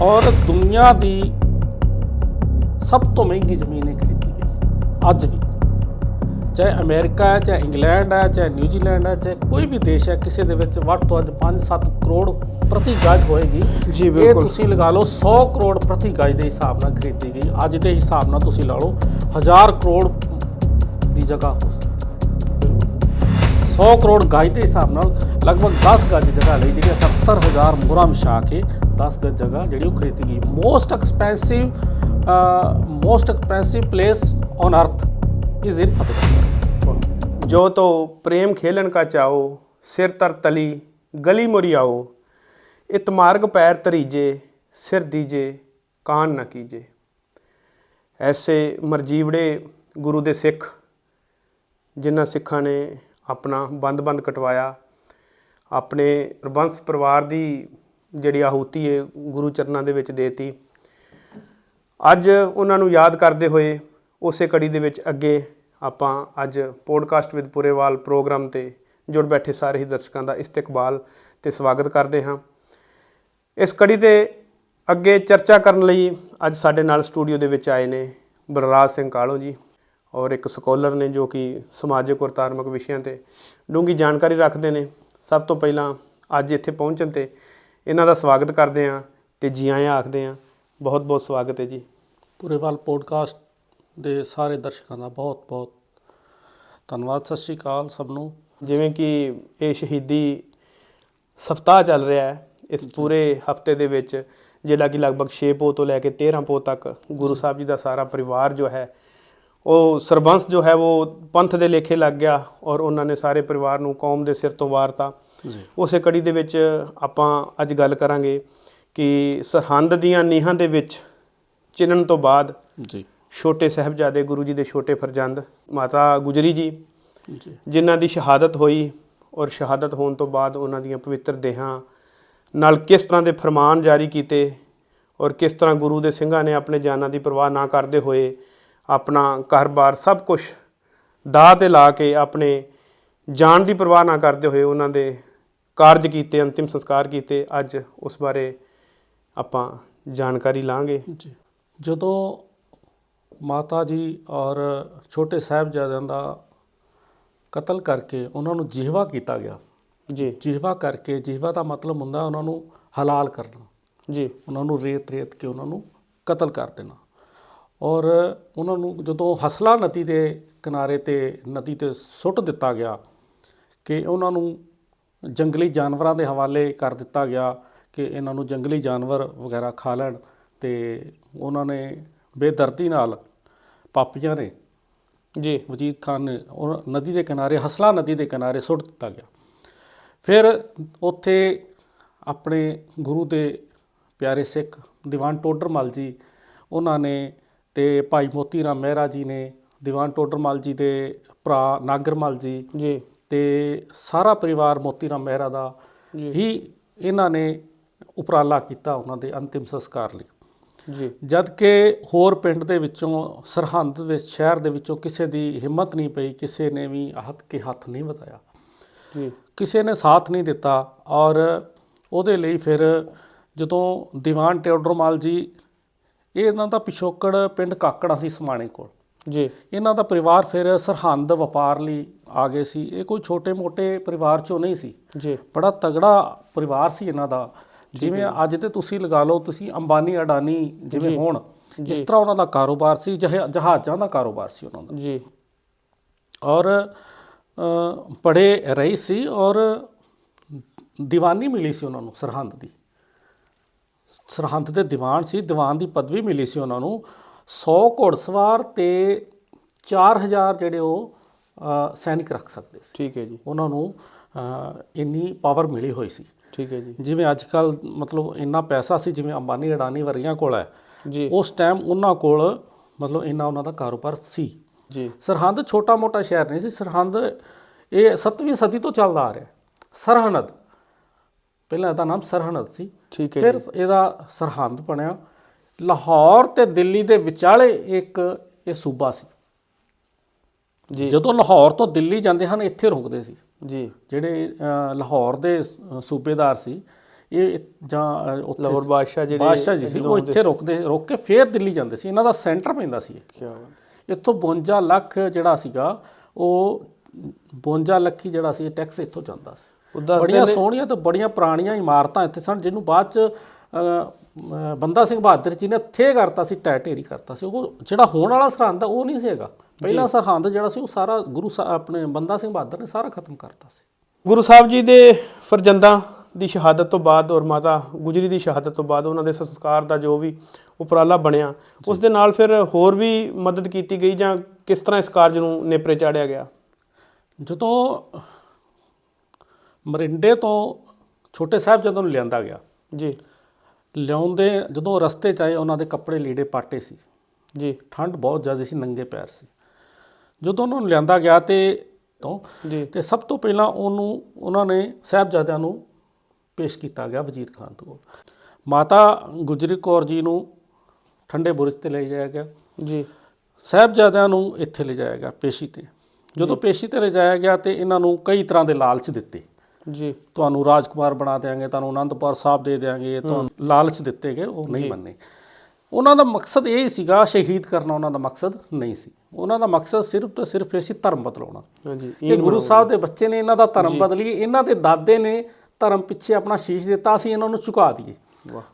ਔਰ ਦੁਨੀਆ ਦੀ ਸਭ ਤੋਂ ਮਹਿੰਗੀ ਜ਼ਮੀਨ ਇਹ ਖਰੀਦੀ ਗਈ। ਅੱਜ ਵੀ। ਚਾਹੇ ਅਮਰੀਕਾ ਹੈ ਚਾਹੇ ਇੰਗਲੈਂਡ ਹੈ ਚਾਹੇ ਨਿਊਜ਼ੀਲੈਂਡ ਹੈ ਚਾਹੇ ਕੋਈ ਵੀ ਦੇਸ਼ ਹੈ ਕਿਸੇ ਦੇ ਵਿੱਚ ਵੱਧ ਤੋਂ ਵੱਧ 5-7 ਕਰੋੜ ਪ੍ਰਤੀ ਗਜ ਹੋਏਗੀ। ਜੀ, ਇਹ ਬਿਲਕੁਲ। ਤੁਸੀਂ ਲਗਾ ਲਓ 100 ਕਰੋੜ ਪ੍ਰਤੀ ਗਜ ਦੇ ਹਿਸਾਬ ਨਾਲ ਖਰੀਦੀ ਗਈ। ਅੱਜ ਦੇ ਹਿਸਾਬ ਨਾਲ ਤੁਸੀਂ ਲਾ ਲਓ 1000 ਕਰੋੜ ਦੀ ਜਗ੍ਹਾ ਹੋ ਸਕਦੀ। 100 ਕਰੋੜ ਗਜ ਦੇ ਹਿਸਾਬ ਨਾਲ ਲਗਭਗ 10 ਗਜ ਜਗ੍ਹਾ ਲਈ ਜਿਹੜੀ 78000 ਮੁਹਰਾਂ ਵਿਛਾ ਕੇ 10 ਗਜ ਜਗ੍ਹਾ ਜਿਹੜੀ ਉਹ ਖਰੀਦੀ ਗਈ। Most expensive most expensive place on earth is in Fatehgarh ਜੋ ਤੋ ਪ੍ਰੇਮ ਖੇਲਣ ਕਾ ਚਾਓ ਸਿਰ ਤਰ ਤਲੀ, ਗਲੀ ਮੁਰੀ ਆਓ, ਇਤ ਮਾਰਗ ਪੈਰ ਤਰੀਜੇ ਸਿਰ ਦੀਜੇ, ਕਾਨ ਨਾ ਕੀਜੇ। ਐਸੇ ਮਰਜੀਵੜੇ ਗੁਰੂ ਦੇ ਸਿੱਖ, ਜਿਨ੍ਹਾਂ ਸਿੱਖਾਂ ਨੇ ਆਪਣਾ ਬੰਦ-ਬੰਦ ਕਟਵਾਇਆ, ਆਪਣੇ ਰਬੰਸ ਪਰਿਵਾਰ ਦੀ ਜਿਹੜੀ ਆਹੂਤੀ ਹੈ ਗੁਰੂ ਚਰਨਾਂ ਦੇ ਵਿੱਚ ਦੇਤੀ। ਅੱਜ ਉਹਨਾਂ ਨੂੰ ਯਾਦ ਕਰਦੇ ਹੋਏ ਉਸੇ ਕੜੀ ਦੇ ਵਿੱਚ ਅੱਗੇ ਆਪਾਂ ਅੱਜ ਪੋਡਕਾਸਟ ਵਿਦ ਪੁਰੇਵਾਲ ਪ੍ਰੋਗਰਾਮ ਤੇ ਜੁੜ ਬੈਠੇ ਸਾਰੇ ਹੀ ਦਰਸ਼ਕਾਂ ਦਾ ਇਸਤਕਬਾਲ ਤੇ ਸਵਾਗਤ ਕਰਦੇ ਹਾਂ। ਇਸ ਕੜੀ ਤੇ ਅੱਗੇ ਚਰਚਾ ਕਰਨ ਲਈ ਅੱਜ ਸਾਡੇ ਨਾਲ ਸਟੂਡੀਓ ਦੇ ਵਿੱਚ ਆਏ ਨੇ ਬਲਰਾਜ ਸਿੰਘ ਕਾਲੋ ਜੀ ਔਰ ਇੱਕ ਸਕਾਲਰ ਨੇ ਜੋ ਕਿ ਸਮਾਜਿਕ ਔਰ ਧਾਰਮਿਕ ਵਿਸ਼ਿਆਂ ਤੇ ਡੂੰਘੀ ਜਾਣਕਾਰੀ ਰੱਖਦੇ ਨੇ। ਸਭ ਤੋਂ ਪਹਿਲਾਂ ਅੱਜ ਇੱਥੇ ਪਹੁੰਚਣ ਤੇ ਇਹਨਾਂ ਦਾ ਸਵਾਗਤ ਕਰਦੇ ਹਾਂ ਤੇ ਜੀ ਆਇਆਂ ਆਖਦੇ ਹਾਂ। ਬਹੁਤ ਬਹੁਤ ਸਵਾਗਤ ਹੈ ਜੀ। ਪੁਰੇਵਾਲ ਪੋਡਕਾਸਟ ਦੇ ਸਾਰੇ ਦਰਸ਼ਕਾਂ ਦਾ ਬਹੁਤ ਬਹੁਤ ਧੰਨਵਾਦ। ਸਤਿ ਸ਼੍ਰੀ ਅਕਾਲ ਸਭ ਨੂੰ। ਜਿਵੇਂ ਕਿ ਇਹ ਸ਼ਹੀਦੀ ਸਪਤਾਹ ਚੱਲ ਰਿਹਾ ਹੈ ਇਸ ਪੂਰੇ ਹਫ਼ਤੇ ਦੇ ਵਿੱਚ ਜਿਹੜਾ ਕਿ ਲਗਭਗ 6 ਪੋ ਤੋਂ ਲੈ ਕੇ 13 ਪੋ ਤੱਕ ਗੁਰੂ ਸਾਹਿਬ ਜੀ ਦਾ ਸਾਰਾ ਪਰਿਵਾਰ ਜੋ ਹੈ ਉਹ ਸਰਬੰਸ ਜੋ ਹੈ ਉਹ ਪੰਥ ਦੇ ਲੇਖੇ ਲੱਗ ਗਿਆ ਔਰ ਉਹਨਾਂ ਨੇ ਸਾਰੇ ਪਰਿਵਾਰ ਨੂੰ ਕੌਮ ਦੇ ਸਿਰ ਤੋਂ ਵਾਰਤਾ ਉਸੇ ਕੜੀ ਦੇ ਵਿੱਚ ਆਪਾਂ ਅੱਜ ਗੱਲ ਕਰਾਂਗੇ ਕਿ ਸਰਹੰਦ ਦੀਆਂ ਨੀਹਾਂ ਦੇ ਵਿੱਚ ਚਿਣਨ ਤੋਂ ਬਾਅਦ ਜੀ। ਛੋਟੇ ਸਾਹਿਬਜ਼ਾਦੇ ਗੁਰੂ ਜੀ ਦੇ ਛੋਟੇ ਫਰਜ਼ੰਦ ਮਾਤਾ ਗੁਜਰੀ ਜੀ ਜੀ। ਜਿਨ੍ਹਾਂ ਦੀ ਸ਼ਹਾਦਤ ਹੋਈ ਔਰ ਸ਼ਹਾਦਤ ਹੋਣ ਤੋਂ ਬਾਅਦ ਉਹਨਾਂ ਦੀਆਂ ਪਵਿੱਤਰ ਦੇਹਾਂ ਨਾਲ ਕਿਸ ਤਰ੍ਹਾਂ ਦੇ ਫਰਮਾਨ ਜਾਰੀ ਕੀਤੇ ਔਰ ਕਿਸ ਤਰ੍ਹਾਂ ਗੁਰੂ ਦੇ ਸਿੰਘਾਂ ਨੇ ਆਪਣੇ ਜਾਨਾਂ ਦੀ ਪਰਵਾਹ ਨਾ ਕਰਦੇ ਹੋਏ ਆਪਣਾ ਘਰ-ਬਾਰ ਸਭ ਕੁਝ ਦਾਅ ਤੇ ਲਾ ਕੇ ਆਪਣੇ ਜਾਨ ਦੀ ਪਰਵਾਹ ਨਾ ਕਰਦੇ ਹੋਏ ਉਹਨਾਂ ਦੇ ਕਾਰਜ ਕੀਤੇ ਅੰਤਿਮ ਸੰਸਕਾਰ ਕੀਤੇ ਅੱਜ ਉਸ ਬਾਰੇ ਆਪਾਂ ਜਾਣਕਾਰੀ ਲਾਂਗੇ। ਜੀ। ਜਦੋਂ ਮਾਤਾ ਜੀ ਔਰ ਛੋਟੇ ਸਾਹਿਬਜ਼ਾਦਿਆਂ ਦਾ ਕਤਲ ਕਰਕੇ ਉਹਨਾਂ ਨੂੰ ਜੀਵਾ ਕੀਤਾ ਗਿਆ ਜੀ। ਜੀਵਾ ਕਰਕੇ ਜੀਵਾ ਦਾ ਮਤਲਬ ਹੁੰਦਾ ਉਹਨਾਂ ਨੂੰ ਹਲਾਲ ਕਰਨਾ। ਜੀ। ਉਹਨਾਂ ਨੂੰ ਰੇਤ ਰੇਤ ਕੇ ਉਹਨਾਂ ਨੂੰ ਕਤਲ ਕਰ ਦੇਣਾ। ਔਰ ਉਹਨਾਂ ਨੂੰ ਜਦੋਂ ਹਸਲਾ ਨਦੀ ਦੇ ਕਿਨਾਰੇ ਤੇ ਨਦੀ ਤੇ ਸੁੱਟ ਦਿੱਤਾ ਗਿਆ ਕਿ ਉਹਨਾਂ ਨੂੰ ਜੰਗਲੀ ਜਾਨਵਰਾਂ ਦੇ ਹਵਾਲੇ ਕਰ ਦਿੱਤਾ ਗਿਆ ਕਿ ਇਹਨਾਂ ਨੂੰ ਜੰਗਲੀ ਜਾਨਵਰ ਵਗੈਰਾ ਖਾ ਲੈਣ ਤੇ ਉਹਨਾਂ ਨੇ ਬੇਦਰਦੀ ਨਾਲ ਪਾਪੀਆਂ ਨੇ ਜੀ। ਵਜੀਦ ਖਾਨ ਨੇ ਉਹ ਨਦੀ ਦੇ ਕਿਨਾਰੇ ਹਸਲਾ ਨਦੀ ਦੇ ਕਿਨਾਰੇ ਸੁੱਟ ਦਿੱਤਾ ਗਿਆ। ਫਿਰ ਉੱਥੇ ਆਪਣੇ ਗੁਰੂ ਦੇ ਪਿਆਰੇ ਸਿੱਖ ਦੀਵਾਨ ਟੋਡਰਮਲ ਜੀ ਉਹਨਾਂ ਨੇ ਤੇ ਭਾਈ ਮੋਤੀ ਰਾਮ ਮਹਿਰਾ ਜੀ ਨੇ ਦੀਵਾਨ ਟੋਡਰਮਲ ਜੀ ਦੇ ਭਰਾ ਨਾਗਰਮਲ ਜੀ ਜੀ। ਤੇ ਸਾਰਾ ਪਰਿਵਾਰ ਮੋਤੀ ਰਾਮ ਮਹਿਰਾ ਦਾ। ਹੀ ਇਹਨਾਂ ਨੇ ਉਪਰਾਲਾ ਕੀਤਾ ਉਹਨਾਂ ਦੇ ਅੰਤਿਮ ਸੰਸਕਾਰ ਲਈ। ਜੀ। ਜਦ ਕਿ ਹੋਰ ਪਿੰਡ ਦੇ ਵਿੱਚੋਂ ਸਰਹੰਦ ਵਿੱਚ ਸ਼ਹਿਰ ਦੇ ਵਿੱਚੋਂ ਕਿਸੇ ਦੀ ਹਿੰਮਤ ਨਹੀਂ ਪਈ ਕਿਸੇ ਨੇ ਵੀ ਹੱਥ ਕੇ ਹੱਥ ਨਹੀਂ ਵਧਾਇਆ। ਜੀ। ਕਿਸੇ ਨੇ ਸਾਥ ਨਹੀਂ ਦਿੱਤਾ ਔਰ ਉਹਦੇ ਲਈ ਫਿਰ ਜਦੋਂ ਦੀਵਾਨ ਟੇਓਡਰਮਾਲ ਜੀ ਇਹ ਇਹਨਾਂ ਦਾ ਪਿਛੋਕੜ ਪਿੰਡ ਕਾਕੜਾ ਸੀ ਸਮਾਣੇ ਕੋਲ। ਜੀ। ਇਹਨਾਂ ਦਾ ਪਰਿਵਾਰ ਫਿਰ ਸਰਹੰਦ ਵਪਾਰ ਲਈ ਆ ਗਏ ਸੀ। ਇਹ ਕੋਈ ਛੋਟੇ-ਮੋਟੇ ਪਰਿਵਾਰ ਚੋਂ ਨਹੀਂ ਸੀ। ਜੀ। ਬੜਾ ਤਗੜਾ ਪਰਿਵਾਰ ਸੀ ਇਹਨਾਂ ਦਾ। ਜਿਵੇਂ ਅੱਜ ਤੇ ਤੁਸੀਂ ਲਗਾ ਲਓ ਤੁਸੀਂ ਅੰਬਾਨੀ ਅਡਾਨੀ ਜਿਵੇਂ ਹੋਣ ਇਸ ਤਰ੍ਹਾਂ ਉਹਨਾਂ ਦਾ ਕਾਰੋਬਾਰ ਸੀ ਜਹਾ- ਜਹਾਜ਼ਾਂ ਦਾ ਕਾਰੋਬਾਰ ਸੀ ਉਹਨਾਂ ਦਾ। ਜੀ। ਔਰ ਬੜੇ ਰਈਸ ਸੀ ਔਰ ਦੀਵਾਨੀ ਮਿਲੀ ਸੀ ਉਹਨਾਂ ਨੂੰ ਸਰਹੰਦ ਦੀ। ਸਰਹੰਦ ਦੇ ਦੀਵਾਨ ਸੀ ਦੀਵਾਨ ਦੀ ਪਦਵੀ ਮਿਲੀ ਸੀ ਉਹਨਾਂ ਨੂੰ। 100 ਘੋੜਸਵਾਰ ਤੇ 4000 ਜਿਹੜੇ ਉਹ ਸੈਨਿਕ ਰੱਖ ਸਕਦੇ ਸੀ। ਠੀਕ ਹੈ ਜੀ। ਉਹਨਾਂ ਨੂੰ ਇੰਨੀ ਪਾਵਰ ਮਿਲੀ ਹੋਈ ਸੀ। ਠੀਕ ਹੈ ਜੀ। ਜਿਵੇਂ ਅੱਜ ਕੱਲ ਮਤਲਬ ਇੰਨਾ ਪੈਸਾ ਸੀ ਜਿਵੇਂ ਅੰਬਾਨੀ ਅਡਾਨੀ ਵਰਗਿਆਂ ਕੋਲ ਹੈ। ਜੀ। ਉਸ ਟਾਈਮ ਉਹਨਾਂ ਕੋਲ ਮਤਲਬ ਇੰਨਾ ਉਹਨਾਂ ਦਾ ਕਾਰੋਬਾਰ ਸੀ। ਜੀ। ਸਰਹੰਦ ਛੋਟਾ ਮੋਟਾ ਸ਼ਹਿਰ ਨਹੀਂ ਸੀ। ਸਰਹੰਦ ਇਹ 7ਵੀਂ ਸਦੀ ਤੋਂ ਚੱਲਦਾ ਆ ਰਿਹਾ। ਸਰਹੰਦ। ਪਹਿਲਾਂ ਇਹਦਾ ਨਾਮ ਸਰਹੰਦ ਸੀ। ਠੀਕ ਹੈ ਫਿਰ ਇਹਦਾ ਸਰਹੰਦ ਬਣਿਆ। ਲਾਹੌਰ ਤੇ ਦਿੱਲੀ ਦੇ ਵਿਚਾਲੇ ਇੱਕ ਇਹ ਸੂਬਾ ਸੀ। ਜਦੋਂ ਲਾਹੌਰ ਤੋਂ ਦਿੱਲੀ ਜਾਂਦੇ ਹਨ ਇੱਥੇ ਰੁਕਦੇ ਸੀ। ਜੀ। ਜਿਹੜੇ ਲਾਹੌਰ ਦੇ ਸੂਬੇਦਾਰ ਸੀ ਇਹ ਜਾਂ ਉੱਥੇ ਲਾਹੌਰ ਬਾਦਸ਼ਾਹ ਜਿਹੜੇ ਬਾਦਸ਼ਾਹ ਜੀ ਸੀ ਉਹ ਇੱਥੇ ਰੁਕਦੇ ਰੁਕ ਕੇ ਫੇਰ ਦਿੱਲੀ ਜਾਂਦੇ ਸੀ। ਇਹਨਾਂ ਦਾ ਸੈਂਟਰ ਪੈਂਦਾ ਸੀ। ਕਿਆ ਇੱਥੋਂ 52 ਲੱਖ ਜਿਹੜਾ ਸੀਗਾ ਉਹ 52 ਲੱਖੀ ਜਿਹੜਾ ਸੀ ਟੈਕਸ ਇੱਥੋਂ ਜਾਂਦਾ ਸੀ। ਬੜੀਆਂ ਸੋਹਣੀਆਂ ਤੇ ਬੜੀਆਂ ਪੁਰਾਣੀਆਂ ਇਮਾਰਤਾਂ ਇੱਥੇ ਸਨ ਜਿਹਨੂੰ ਬਾਅਦ ਚ ਬੰਦਾ ਸਿੰਘ ਬਹਾਦਰ ਜੀ ਨੇ ਥੇ ਕਰਤਾ ਸੀ ਟੈ ਢੇਰੀ ਕਰਤਾ ਸੀ। ਉਹ ਜਿਹੜਾ ਹੋਣ ਵਾਲਾ ਸਰਹੰਦ ਆ ਉਹ ਨਹੀਂ ਸੀ ਹੈਗਾ। ਪਹਿਲਾ ਸਰਹੰਦ ਜਿਹੜਾ ਸੀ ਉਹ ਸਾਰਾ ਗੁਰੂ ਸਾਹਿਬ ਆਪਣੇ ਬੰਦਾ ਸਿੰਘ ਬਹਾਦਰ ਨੇ ਸਾਰਾ ਖਤਮ ਕਰਤਾ ਸੀ। ਗੁਰੂ ਸਾਹਿਬ ਜੀ ਦੇ ਫਰਜ਼ੰਦਾਂ ਦੀ ਸ਼ਹਾਦਤ ਤੋਂ ਬਾਅਦ ਔਰ ਮਾਤਾ ਗੁਜਰੀ ਦੀ ਸ਼ਹਾਦਤ ਤੋਂ ਬਾਅਦ ਉਹਨਾਂ ਦੇ ਸੰਸਕਾਰ ਦਾ ਜੋ ਵੀ ਉਪਰਾਲਾ ਬਣਿਆ ਉਸ ਦੇ ਨਾਲ ਫਿਰ ਹੋਰ ਵੀ ਮਦਦ ਕੀਤੀ ਗਈ ਜਾਂ ਕਿਸ ਤਰ੍ਹਾਂ ਇਸ ਕਾਰਜ ਨੂੰ ਨੇਪਰੇ ਚਾੜਿਆ ਗਿਆ? ਜਦੋਂ ਮਰਿੰਡੇ ਤੋਂ ਛੋਟੇ ਸਾਹਿਬ ਜਦੋਂ ਨੂੰ ਲਿਆਂਦਾ ਗਿਆ ਜੀ। ਲਿਆਉਂਦੇ ਜਦੋਂ ਰਸਤੇ 'ਚ ਆਏ ਉਹਨਾਂ ਦੇ ਕੱਪੜੇ ਲੀੜੇ ਪਾਟੇ ਸੀ। ਜੀ। ਠੰਡ ਬਹੁਤ ਜ਼ਿਆਦਾ ਸੀ ਨੰਗੇ ਪੈਰ ਸੀ। ਜਦੋਂ ਉਹਨਾਂ ਨੂੰ ਲਿਆਂਦਾ ਗਿਆ ਤੇ ਤੋਂ ਜੀ। ਤੇ ਸਭ ਤੋਂ ਪਹਿਲਾਂ ਉਹਨੂੰ ਉਹਨਾਂ ਨੇ ਸਾਹਿਬਜ਼ਾਦਿਆਂ ਨੂੰ ਪੇਸ਼ ਕੀਤਾ ਗਿਆ ਵਜ਼ੀਰ ਖਾਨ ਤੋਂ। ਮਾਤਾ ਗੁਜਰੀ ਕੌਰ ਜੀ ਨੂੰ ਠੰਡੇ ਬੁਰਜ ਤੇ ਲੈ ਜਾਇਆ ਗਿਆ। ਜੀ। ਸਾਹਿਬਜ਼ਾਦਿਆਂ ਨੂੰ ਇੱਥੇ ਲਿਜਾਇਆ ਗਿਆ ਪੇਸ਼ੀ ਤੇ। ਜਦੋਂ ਪੇਸ਼ੀ ਤੇ ਲਿਜਾਇਆ ਗਿਆ ਤੇ ਇਹਨਾਂ ਨੂੰ ਕਈ ਤਰ੍ਹਾਂ ਦੇ ਲਾਲਚ ਦਿੱਤੇ। ਜੀ। ਤੁਹਾਨੂੰ ਰਾਜਕੁਮਾਰ ਬਣਾ ਦੇਾਂਗੇ ਤੁਹਾਨੂੰ ਆਨੰਦਪੁਰ ਸਾਹਿਬ ਦੇ ਦੇਾਂਗੇ ਤੁਹਾਨੂੰ ਲਾਲਚ ਦਿੱਤੇ ਗਏ ਉਹ ਨਹੀਂ ਮੰਨੇ। ਉਹਨਾਂ ਦਾ ਮਕਸਦ ਇਹ ਹੀ ਸੀਗਾ ਸ਼ਹੀਦ ਕਰਨਾ ਉਹਨਾਂ ਦਾ ਮਕਸਦ ਨਹੀਂ ਸੀ। ਉਹਨਾਂ ਦਾ ਮਕਸਦ ਸਿਰਫ ਤੇ ਸਿਰਫ ਇਹ ਸੀ ਧਰਮ ਬਦਲਾਉਣਾ। ਹਾਂਜੀ ਕਿ ਗੁਰੂ ਸਾਹਿਬ ਦੇ ਬੱਚੇ ਨੇ ਇਹਨਾਂ ਦਾ ਧਰਮ ਬਦਲੀਏ ਇਹਨਾਂ ਦੇ ਦਾਦੇ ਨੇ ਧਰਮ ਪਿੱਛੇ ਆਪਣਾ ਸ਼ੀਸ਼ ਦਿੱਤਾ ਅਸੀਂ ਇਹਨਾਂ ਨੂੰ ਝੁਕਾ ਦਈਏ।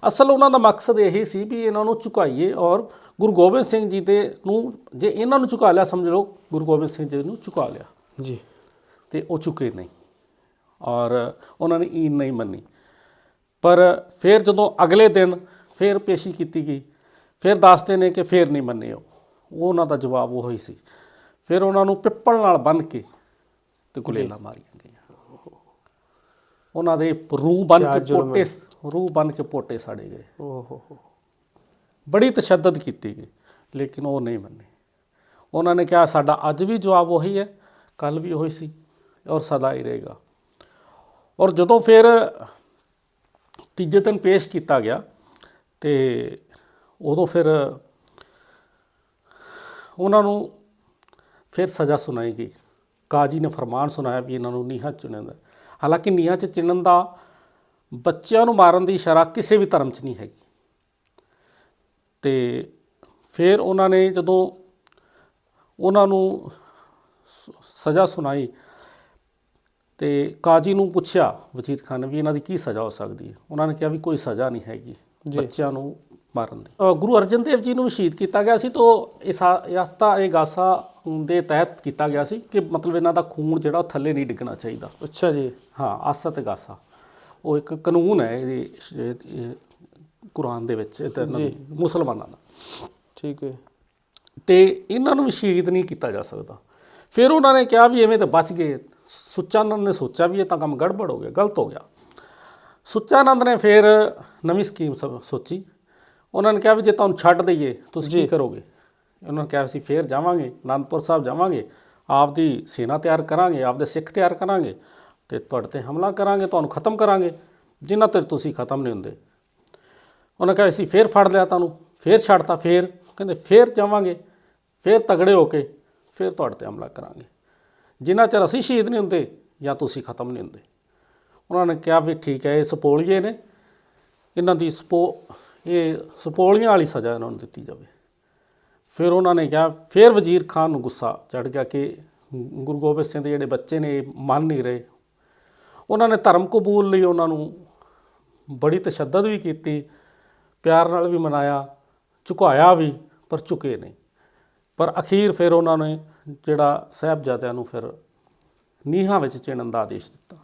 ਅਸਲ ਉਹਨਾਂ ਦਾ ਮਕਸਦ ਇਹੀ ਸੀ ਵੀ ਇਹਨਾਂ ਨੂੰ ਝੁਕਾਈਏ ਔਰ ਗੁਰੂ ਗੋਬਿੰਦ ਸਿੰਘ ਜੀ ਦੇ ਨੂੰ ਜੇ ਇਹਨਾਂ ਨੂੰ ਝੁਕਾ ਲਿਆ ਸਮਝ ਲਓ ਗੁਰੂ ਗੋਬਿੰਦ ਸਿੰਘ ਜੀ ਨੂੰ ਝੁਕਾ ਲਿਆ। ਜੀ। ਤੇ ਉਹ ਝੁਕੇ ਨਹੀਂ ਔਰ ਉਹਨਾਂ ਨੇ ਈਨ ਨਹੀਂ ਮੰਨੀ। ਪਰ ਫਿਰ ਜਦੋਂ ਅਗਲੇ ਦਿਨ ਫਿਰ ਪੇਸ਼ੀ ਕੀਤੀ ਗਈ ਫਿਰ ਦੱਸਦੇ ਨੇ ਕਿ ਫਿਰ ਨਹੀਂ ਮੰਨੇ ਉਹ ਉਹ ਉਹਨਾਂ ਦਾ ਜਵਾਬ ਉਹ ਹੀ ਸੀ। ਫਿਰ ਉਹਨਾਂ ਨੂੰ ਪਿੱਪਲ ਨਾਲ ਬੰਨ ਕੇ ਤੇ ਗੁਲੇਲਾ ਮਾਰੀਆਂ ਗਈਆਂ। ਉਹਨਾਂ ਦੇ ਰੂਹ ਬਨ ਕੇ ਪੋਟੇ ਰੂਹ ਬਨ ਕੇ ਪੋਟੇ ਸਾੜੇ ਗਏ। ਓਹ ਬੜੀ ਤਸ਼ੱਦਦ ਕੀਤੀ ਗਈ ਲੇਕਿਨ ਉਹ ਨਹੀਂ ਮੰਨੇ। ਉਹਨਾਂ ਨੇ ਕਿਹਾ ਸਾਡਾ ਅੱਜ ਵੀ ਜਵਾਬ ਉਹੀ ਹੈ ਕੱਲ ਵੀ ਉਹੀ ਸੀ ਔਰ ਸਦਾ ਹੀ ਰਹੇਗਾ। ਔਰ ਜਦੋਂ ਫਿਰ ਤੀਜੇ ਦਿਨ ਪੇਸ਼ ਕੀਤਾ ਗਿਆ ਤੇ ਉਦੋਂ ਫਿਰ ਉਹਨਾਂ ਨੂੰ ਫਿਰ ਸਜ਼ਾ ਸੁਣਾਈ ਗਈ। ਕਾਜੀ ਨੇ ਫਰਮਾਨ ਸੁਣਾਇਆ ਵੀ ਇਹਨਾਂ ਨੂੰ ਨੀਹਾਂ 'ਚ ਚੁਣਿਆ ਦਾ। ਹਾਲਾਂਕਿ ਨੀਹਾਂ 'ਚ ਚਿਣਨ ਦਾ ਬੱਚਿਆਂ ਨੂੰ ਮਾਰਨ ਦੀ ਸ਼ਰ੍ਹਾ ਕਿਸੇ ਵੀ ਧਰਮ 'ਚ ਨਹੀਂ ਹੈਗੀ। ਤੇ ਫਿਰ ਉਹਨਾਂ ਨੇ ਜਦੋਂ ਉਹਨਾਂ ਨੂੰ ਸਜ਼ਾ ਸੁਣਾਈ ਤੇ ਕਾਜੀ ਨੂੰ ਪੁੱਛਿਆ ਵਜ਼ੀਰ ਖਾਨ ਨੇ ਵੀ ਇਹਨਾਂ ਦੀ ਕੀ ਸਜ਼ਾ ਹੋ ਸਕਦੀ ਹੈ? ਉਹਨਾਂ ਨੇ ਕਿਹਾ ਵੀ ਕੋਈ ਸਜ਼ਾ ਨਹੀਂ ਹੈਗੀ। ਬੱਚਿਆਂ ਨੂੰ ਮਾਰਨ ਦੀ। ਗੁਰੂ ਅਰਜਨ ਦੇਵ ਜੀ ਨੂੰ ਸ਼ਹੀਦ ਕੀਤਾ ਗਿਆ ਸੀ ਤੋਂ ਇਸ ਯਾਸਤਾ ਇਹ ਗਾਸਾ ਦੇ ਤਹਿਤ ਕੀਤਾ ਗਿਆ ਸੀ ਕਿ ਮਤਲਬ ਇਹਨਾਂ ਦਾ ਖੂਨ ਜਿਹੜਾ ਥੱਲੇ ਨਹੀਂ ਡਿੱਗਣਾ ਚਾਹੀਦਾ। ਅੱਛਾ ਜੀ। ਹਾਂ ਆਸਾ ਤੇ ਗਾਸਾ। ਉਹ ਇੱਕ ਕਾਨੂੰਨ ਹੈ ਇਹ ਕੁਰਾਨ ਦੇ ਵਿੱਚ ਇਹ ਮੁਸਲਮਾਨਾਂ ਦਾ। ਠੀਕ ਹੈ। ਤੇ ਇਹਨਾਂ ਨੂੰ ਵੀ ਸ਼ਹੀਦ ਨਹੀਂ ਕੀਤਾ ਜਾ ਸਕਦਾ। ਫਿਰ ਉਹਨਾਂ ਨੇ ਕਿਹਾ ਵੀ ਐਵੇਂ ਤਾਂ ਬਚ ਗਏ। ਸੁੱਚਾਨੰਦ ਨੇ ਸੋਚਿਆ ਵੀ ਇਹ ਤਾਂ ਕੰਮ ਗੜਬੜ ਹੋ ਗਿਆ ਗਲਤ ਹੋ ਗਿਆ। ਸੁੱਚਾਨੰਦ ਨੇ ਫਿਰ ਨਵੀਂ ਸਕੀਮ ਸੋਚੀ। ਉਹਨਾਂ ਨੇ ਕਿਹਾ ਵੀ ਜੇ ਤੁਹਾਨੂੰ ਛੱਡ ਦਈਏ ਤੁਸੀਂ ਕੀ ਕਰੋਗੇ? ਉਹਨਾਂ ਨੇ ਕਿਹਾ ਅਸੀਂ ਫੇਰ ਜਾਵਾਂਗੇ ਅਨੰਦਪੁਰ ਸਾਹਿਬ ਜਾਵਾਂਗੇ ਆਪਦੀ ਸੈਨਾ ਤਿਆਰ ਕਰਾਂਗੇ ਆਪਦੇ ਸਿੱਖ ਤਿਆਰ ਕਰਾਂਗੇ ਤੇ ਤੁਹਾਡੇ ਤੇ ਹਮਲਾ ਕਰਾਂਗੇ ਤੁਹਾਨੂੰ ਖਤਮ ਕਰਾਂਗੇ। ਜਿੰਨਾ ਤੱਕ ਤੁਸੀਂ ਖਤਮ ਨਹੀਂ ਹੁੰਦੇ। ਉਹਨਾਂ ਕਿਹਾ ਅਸੀਂ ਫੇਰ ਫੜ ਲਿਆ ਤੁਹਾਨੂੰ ਫੇਰ ਛੱਡਤਾ ਫੇਰ। ਕਹਿੰਦੇ ਫੇਰ ਜਾਵਾਂਗੇ ਫੇਰ ਤਗੜੇ ਹੋ ਕੇ ਫੇਰ ਤੁਹਾਡੇ ਤੇ ਹਮਲਾ ਕਰਾਂਗੇ। ਜਿੰਨਾ ਚਿਰ ਅਸੀਂ ਸ਼ਹੀਦ ਨਹੀਂ ਹੁੰਦੇ ਜਾਂ ਤੁਸੀਂ ਖਤਮ ਨਹੀਂ ਹੁੰਦੇ। ਉਹਨਾਂ ਨੇ ਕਿਹਾ ਵੀ ਠੀਕ ਹੈ ਇਹ ਸਪੋਲੀਏ ਨੇ। ਇਹਨਾਂ ਦੀ ਸਪੋ ਇਹ ਸਪੋਲੀਆਂ ਵਾਲੀ ਸਜ਼ਾ ਇਹਨਾਂ ਨੂੰ ਦਿੱਤੀ ਜਾਵੇ। ਫਿਰ ਉਹਨਾਂ ਨੇ ਕਿਹਾ, ਫਿਰ ਵਜ਼ੀਰ ਖਾਨ ਨੂੰ ਗੁੱਸਾ ਚੜ ਗਿਆ ਕਿ ਗੁਰੂ ਗੋਬਿੰਦ ਸਿੰਘ ਦੇ ਜਿਹੜੇ ਬੱਚੇ ਨੇ, ਇਹ ਮੰਨ ਨਹੀਂ ਰਹੇ। ਉਹਨਾਂ ਨੇ ਧਰਮ ਕਬੂਲ ਲਈ ਉਹਨਾਂ ਨੂੰ ਬੜੀ ਤਸ਼ੱਦਦ ਵੀ ਕੀਤੀ, ਪਿਆਰ ਨਾਲ ਵੀ ਮਨਾਇਆ, ਝੁਕਾਇਆ ਵੀ, ਪਰ ਝੁਕੇ ਨਹੀਂ। ਪਰ ਅਖੀਰ ਫਿਰ ਉਹਨਾਂ ਨੇ ਜਿਹੜਾ ਸਾਹਿਬਜ਼ਾਦਿਆਂ ਨੂੰ ਫਿਰ ਨੀਹਾਂ ਵਿੱਚ ਚਿਣਨ ਦਾ ਆਦੇਸ਼ ਦਿੱਤਾ।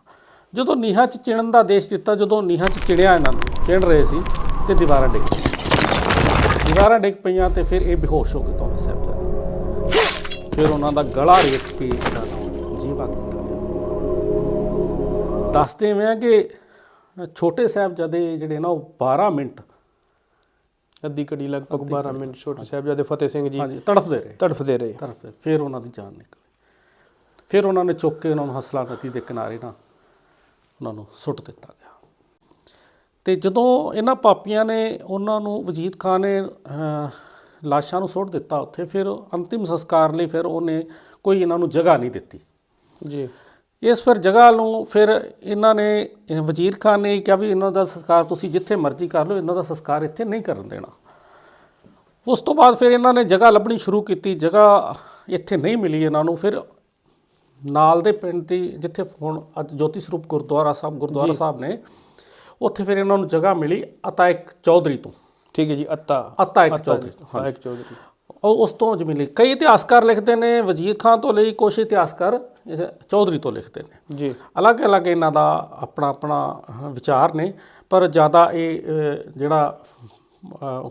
ਜਦੋਂ ਨੀਹਾਂ 'ਚ ਚਿਣਨ ਦਾ ਆਦੇਸ਼ ਦਿੱਤਾ, ਜਦੋਂ ਨੀਹਾਂ 'ਚ ਚਿਣਿਆ ਇਹਨਾਂ ਨੂੰ, ਚਿਣ ਰਹੇ ਸੀ ਤੇ ਦੀਵਾਰਾਂ ਡਿੱਗ ਪਈਆਂ। ਦੀਵਾਰਾਂ ਡਿੱਗ ਪਈਆਂ ਤੇ ਫਿਰ ਇਹ ਬੇਹੋਸ਼ ਹੋ ਗਏ ਦੋਵੇਂ ਸਾਹਿਬਜ਼ਾਦੇ ਫਿਰ ਉਹਨਾਂ ਦਾ ਗਲਾ ਰੇਤ ਕੇ ਜੀਵਾ ਕੀਤਾ ਦੱਸਦੇ ਮੈਂ ਕਿ ਛੋਟੇ ਸਾਹਿਬਜ਼ਾਦੇ ਜਿਹੜੇ ਨਾ ਉਹ 12 ਮਿੰਟ ਅੱਧੀ ਕੜੀ ਲਗਭਗ 12 ਮਿੰਟ ਛੋਟੇ ਸਾਹਿਬਜ਼ਾਦੇ ਫਤਿਹ ਸਿੰਘ ਜੀ ਹਾਂਜੀ ਤੜਫਦੇ ਰਹੇ। ਤੜਫਦੇ ਰਹੇ। ਤੜਫਦੇ ਫਿਰ ਉਹਨਾਂ ਦੀ ਜਾਨ ਨਿਕਲੀ। ਫਿਰ ਉਹਨਾਂ ਨੇ ਚੁੱਕ ਕੇ ਉਹਨਾਂ ਨੂੰ ਹਸਲਾ ਨਦੀ ਦੇ ਕਿਨਾਰੇ ਨਾ ਉਹਨਾਂ ਨੂੰ ਸੁੱਟ ਦਿੱਤਾ ਗਿਆ। ਤੇ ਜਦੋਂ ਇਹਨਾਂ ਪਾਪੀਆਂ ਨੇ ਉਹਨਾਂ ਨੂੰ ਵਜੀਦ ਖਾਨ ਨੇ ਲਾਸ਼ਾਂ ਨੂੰ ਸੁੱਟ ਦਿੱਤਾ ਉੱਥੇ ਫਿਰ ਅੰਤਿਮ ਸੰਸਕਾਰ ਲਈ ਫਿਰ ਉਹਨੇ ਕੋਈ ਇਹਨਾਂ ਨੂੰ ਜਗ੍ਹਾ ਨਹੀਂ ਦਿੱਤੀ। ਜੀ। ਇਸ ਫਿਰ ਜਗ੍ਹਾ ਨੂੰ ਫਿਰ ਇਹਨਾਂ ਨੇ ਵਜ਼ੀਰ ਖਾਨ ਨੇ ਕਿਹਾ ਵੀ ਇਹਨਾਂ ਦਾ ਸੰਸਕਾਰ ਤੁਸੀਂ ਜਿੱਥੇ ਮਰਜ਼ੀ ਕਰ ਲਓ ਇਹਨਾਂ ਦਾ ਸੰਸਕਾਰ ਇੱਥੇ ਨਹੀਂ ਕਰਨ ਦੇਣਾ। ਉਸ ਤੋਂ ਬਾਅਦ ਫਿਰ ਇਹਨਾਂ ਨੇ ਜਗ੍ਹਾ ਲੱਭਣੀ ਸ਼ੁਰੂ ਕੀਤੀ ਜਗ੍ਹਾ ਇੱਥੇ ਨਹੀਂ ਮਿਲੀ ਇਹਨਾਂ ਨੂੰ ਫਿਰ ਨਾਲ ਦੇ ਪਿੰਡ ਦੀ ਜਿੱਥੇ ਹੁਣ ਅੱਜ ਜੋਤੀ ਸਰੂਪ ਗੁਰਦੁਆਰਾ ਸਾਹਿਬ ਗੁਰਦੁਆਰਾ ਸਾਹਿਬ ਨੇ ਉੱਥੇ ਫਿਰ ਇਹਨਾਂ ਨੂੰ ਜਗ੍ਹਾ ਮਿਲੀ ਅਤਾ ਇੱਕ ਚੌਧਰੀ ਤੋਂ। ਠੀਕ ਹੈ ਜੀ ਅੱਤਾ। ਅੱਤਾ ਇੱਕ ਚੌਧਰੀ ਤੋਂ ਅੱਤਾ ਇੱਕ ਚੌਧਰੀ। ਉਹ ਉਸ ਤੋਂ ਜ਼ਮੀਨ ਲਈ ਕਈ ਇਤਿਹਾਸਕਾਰ ਲਿਖਦੇ ਨੇ ਵਜ਼ੀਰ ਖਾਨ ਤੋਂ ਲਈ ਕੁਛ ਇਤਿਹਾਸਕਾਰ ਚੌਧਰੀ ਤੋਂ ਲਿਖਦੇ ਨੇ। ਜੀ। ਅਲੱਗ-ਅਲੱਗ ਇਹਨਾਂ ਦਾ ਆਪਣਾ ਆਪਣਾ ਵਿਚਾਰ ਨੇ ਪਰ ਜ਼ਿਆਦਾ ਇਹ ਜਿਹੜਾ